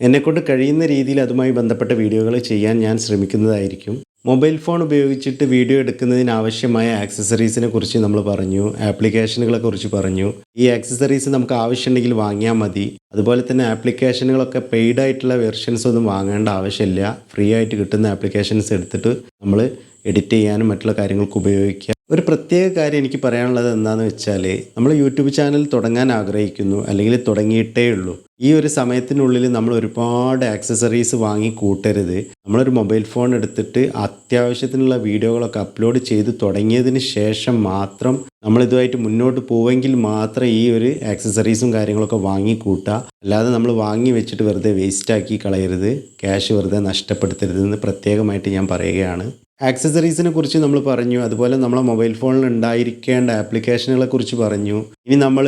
എന്നെക്കൊണ്ട് കഴിയുന്ന രീതിയിൽ അതുമായി ബന്ധപ്പെട്ട വീഡിയോകൾ ചെയ്യാൻ ഞാൻ ശ്രമിക്കുന്നതായിരിക്കും. മൊബൈൽ ഫോൺ ഉപയോഗിച്ചിട്ട് വീഡിയോ എടുക്കുന്നതിന് ആവശ്യമായ ആക്സസറീസിനെ കുറിച്ച് നമ്മൾ പറഞ്ഞു ആപ്ലിക്കേഷനുകളെ കുറിച്ച് പറഞ്ഞു. ഈ ആക്സസറീസ് നമുക്ക് ആവശ്യമുണ്ടെങ്കിൽ വാങ്ങിയാൽ മതി. അതുപോലെ തന്നെ ആപ്ലിക്കേഷനുകളൊക്കെ പെയ്ഡ് ആയിട്ടുള്ള വെർഷൻസ് ഒന്നും വാങ്ങേണ്ട ആവശ്യമില്ല. ഫ്രീ ആയിട്ട് കിട്ടുന്ന ആപ്ലിക്കേഷൻസ് എടുത്തിട്ട് നമ്മൾ എഡിറ്റ് ചെയ്യാനും മറ്റുള്ള കാര്യങ്ങൾക്ക് ഉപയോഗിക്കുക ഒരു പ്രത്യേക കാര്യം എനിക്ക് പറയാനുള്ളത് എന്താണെന്ന് വെച്ചാൽ നമ്മൾ യൂട്യൂബ് ചാനൽ തുടങ്ങാൻ ആഗ്രഹിക്കുന്നു അല്ലെങ്കിൽ തുടങ്ങിയിട്ടേ ഉള്ളൂ. ഈ ഒരു സമയത്തിനുള്ളിൽ നമ്മൾ ഒരുപാട് ആക്സസറീസ് വാങ്ങി കൂട്ടരുത്. നമ്മളൊരു മൊബൈൽ ഫോൺ എടുത്തിട്ട് അത്യാവശ്യത്തിനുള്ള വീഡിയോകളൊക്കെ അപ്ലോഡ് ചെയ്ത് തുടങ്ങിയതിന് ശേഷം മാത്രം നമ്മൾ ഇതുമായിട്ട് മുന്നോട്ട് പോവെങ്കിൽ മാത്രം ഈ ഒരു ആക്സസറീസും കാര്യങ്ങളൊക്കെ വാങ്ങി കൂട്ടുക അല്ലാതെ നമ്മൾ വാങ്ങി വെച്ചിട്ട് വെറുതെ വേസ്റ്റാക്കി കളയരുത്. ക്യാഷ് വെറുതെ നഷ്ടപ്പെടുത്തരുതെന്ന് പ്രത്യേകമായിട്ട് ഞാൻ പറയുകയാണ്. ആക്സസറീസിനെ കുറിച്ച് നമ്മൾ പറഞ്ഞു അതുപോലെ നമ്മളെ മൊബൈൽ ഫോണിൽ ഉണ്ടായിരിക്കേണ്ട ആപ്ലിക്കേഷനുകളെ കുറിച്ച് പറഞ്ഞു. ഇനി നമ്മൾ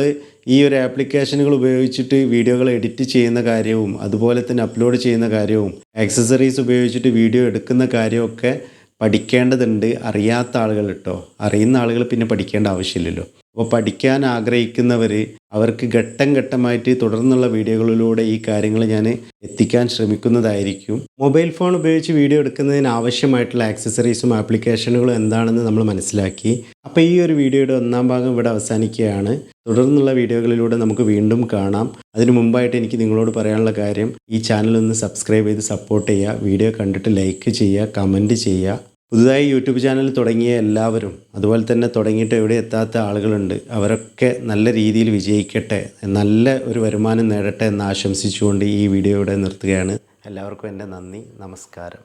ഈ ഒരു ആപ്ലിക്കേഷനുകൾ ഉപയോഗിച്ചിട്ട് വീഡിയോകൾ എഡിറ്റ് ചെയ്യുന്ന കാര്യവും അതുപോലെ തന്നെ അപ്ലോഡ് ചെയ്യുന്ന കാര്യവും ആക്സസറീസ് ഉപയോഗിച്ചിട്ട് വീഡിയോ എടുക്കുന്ന കാര്യമൊക്കെ പഠിക്കേണ്ടതുണ്ട്. അറിയാത്ത ആളുകൾ കേട്ടോ അറിയുന്ന ആളുകൾ പിന്നെ പഠിക്കേണ്ട ആവശ്യമില്ലല്ലോ. അപ്പോൾ പഠിക്കാൻ ആഗ്രഹിക്കുന്നവർ അവർക്ക് ഘട്ടം ഘട്ടമായിട്ട് തുടർന്നുള്ള വീഡിയോകളിലൂടെ ഈ കാര്യങ്ങൾ ഞാൻ എത്തിക്കാൻ ശ്രമിക്കുന്നതായിരിക്കും. മൊബൈൽ ഫോൺ ഉപയോഗിച്ച് വീഡിയോ എടുക്കുന്നതിന് ആവശ്യമായിട്ടുള്ള ആക്സസറീസും ആപ്ലിക്കേഷനുകളും എന്താണെന്ന് നമ്മൾ മനസ്സിലാക്കി. അപ്പോൾ ഈ ഒരു വീഡിയോയുടെ ഒന്നാം ഭാഗം ഇവിടെ അവസാനിക്കുകയാണ്. തുടർന്നുള്ള വീഡിയോകളിലൂടെ നമുക്ക് വീണ്ടും കാണാം. അതിനു മുമ്പായിട്ട് എനിക്ക് നിങ്ങളോട് പറയാനുള്ള കാര്യം ഈ ചാനൽ ഒന്ന് സബ്സ്ക്രൈബ് ചെയ്ത് സപ്പോർട്ട് ചെയ്യുക. വീഡിയോ കണ്ടിട്ട് ലൈക്ക് ചെയ്യുക കമന്റ് ചെയ്യുക. പുതുതായി യൂട്യൂബ് ചാനൽ തുടങ്ങിയ എല്ലാവരും അതുപോലെ തന്നെ തുടങ്ങിയിട്ട് എവിടെ എത്താത്ത ആളുകളുണ്ട് അവരൊക്കെ നല്ല രീതിയിൽ വിജയിക്കട്ടെ നല്ല ഒരു വരുമാനം നേടട്ടെ എന്ന് ആശംസിച്ചുകൊണ്ട് ഈ വീഡിയോ ഇവിടെ നിർത്തുകയാണ്. എല്ലാവർക്കും എന്റെ നന്ദി നമസ്കാരം.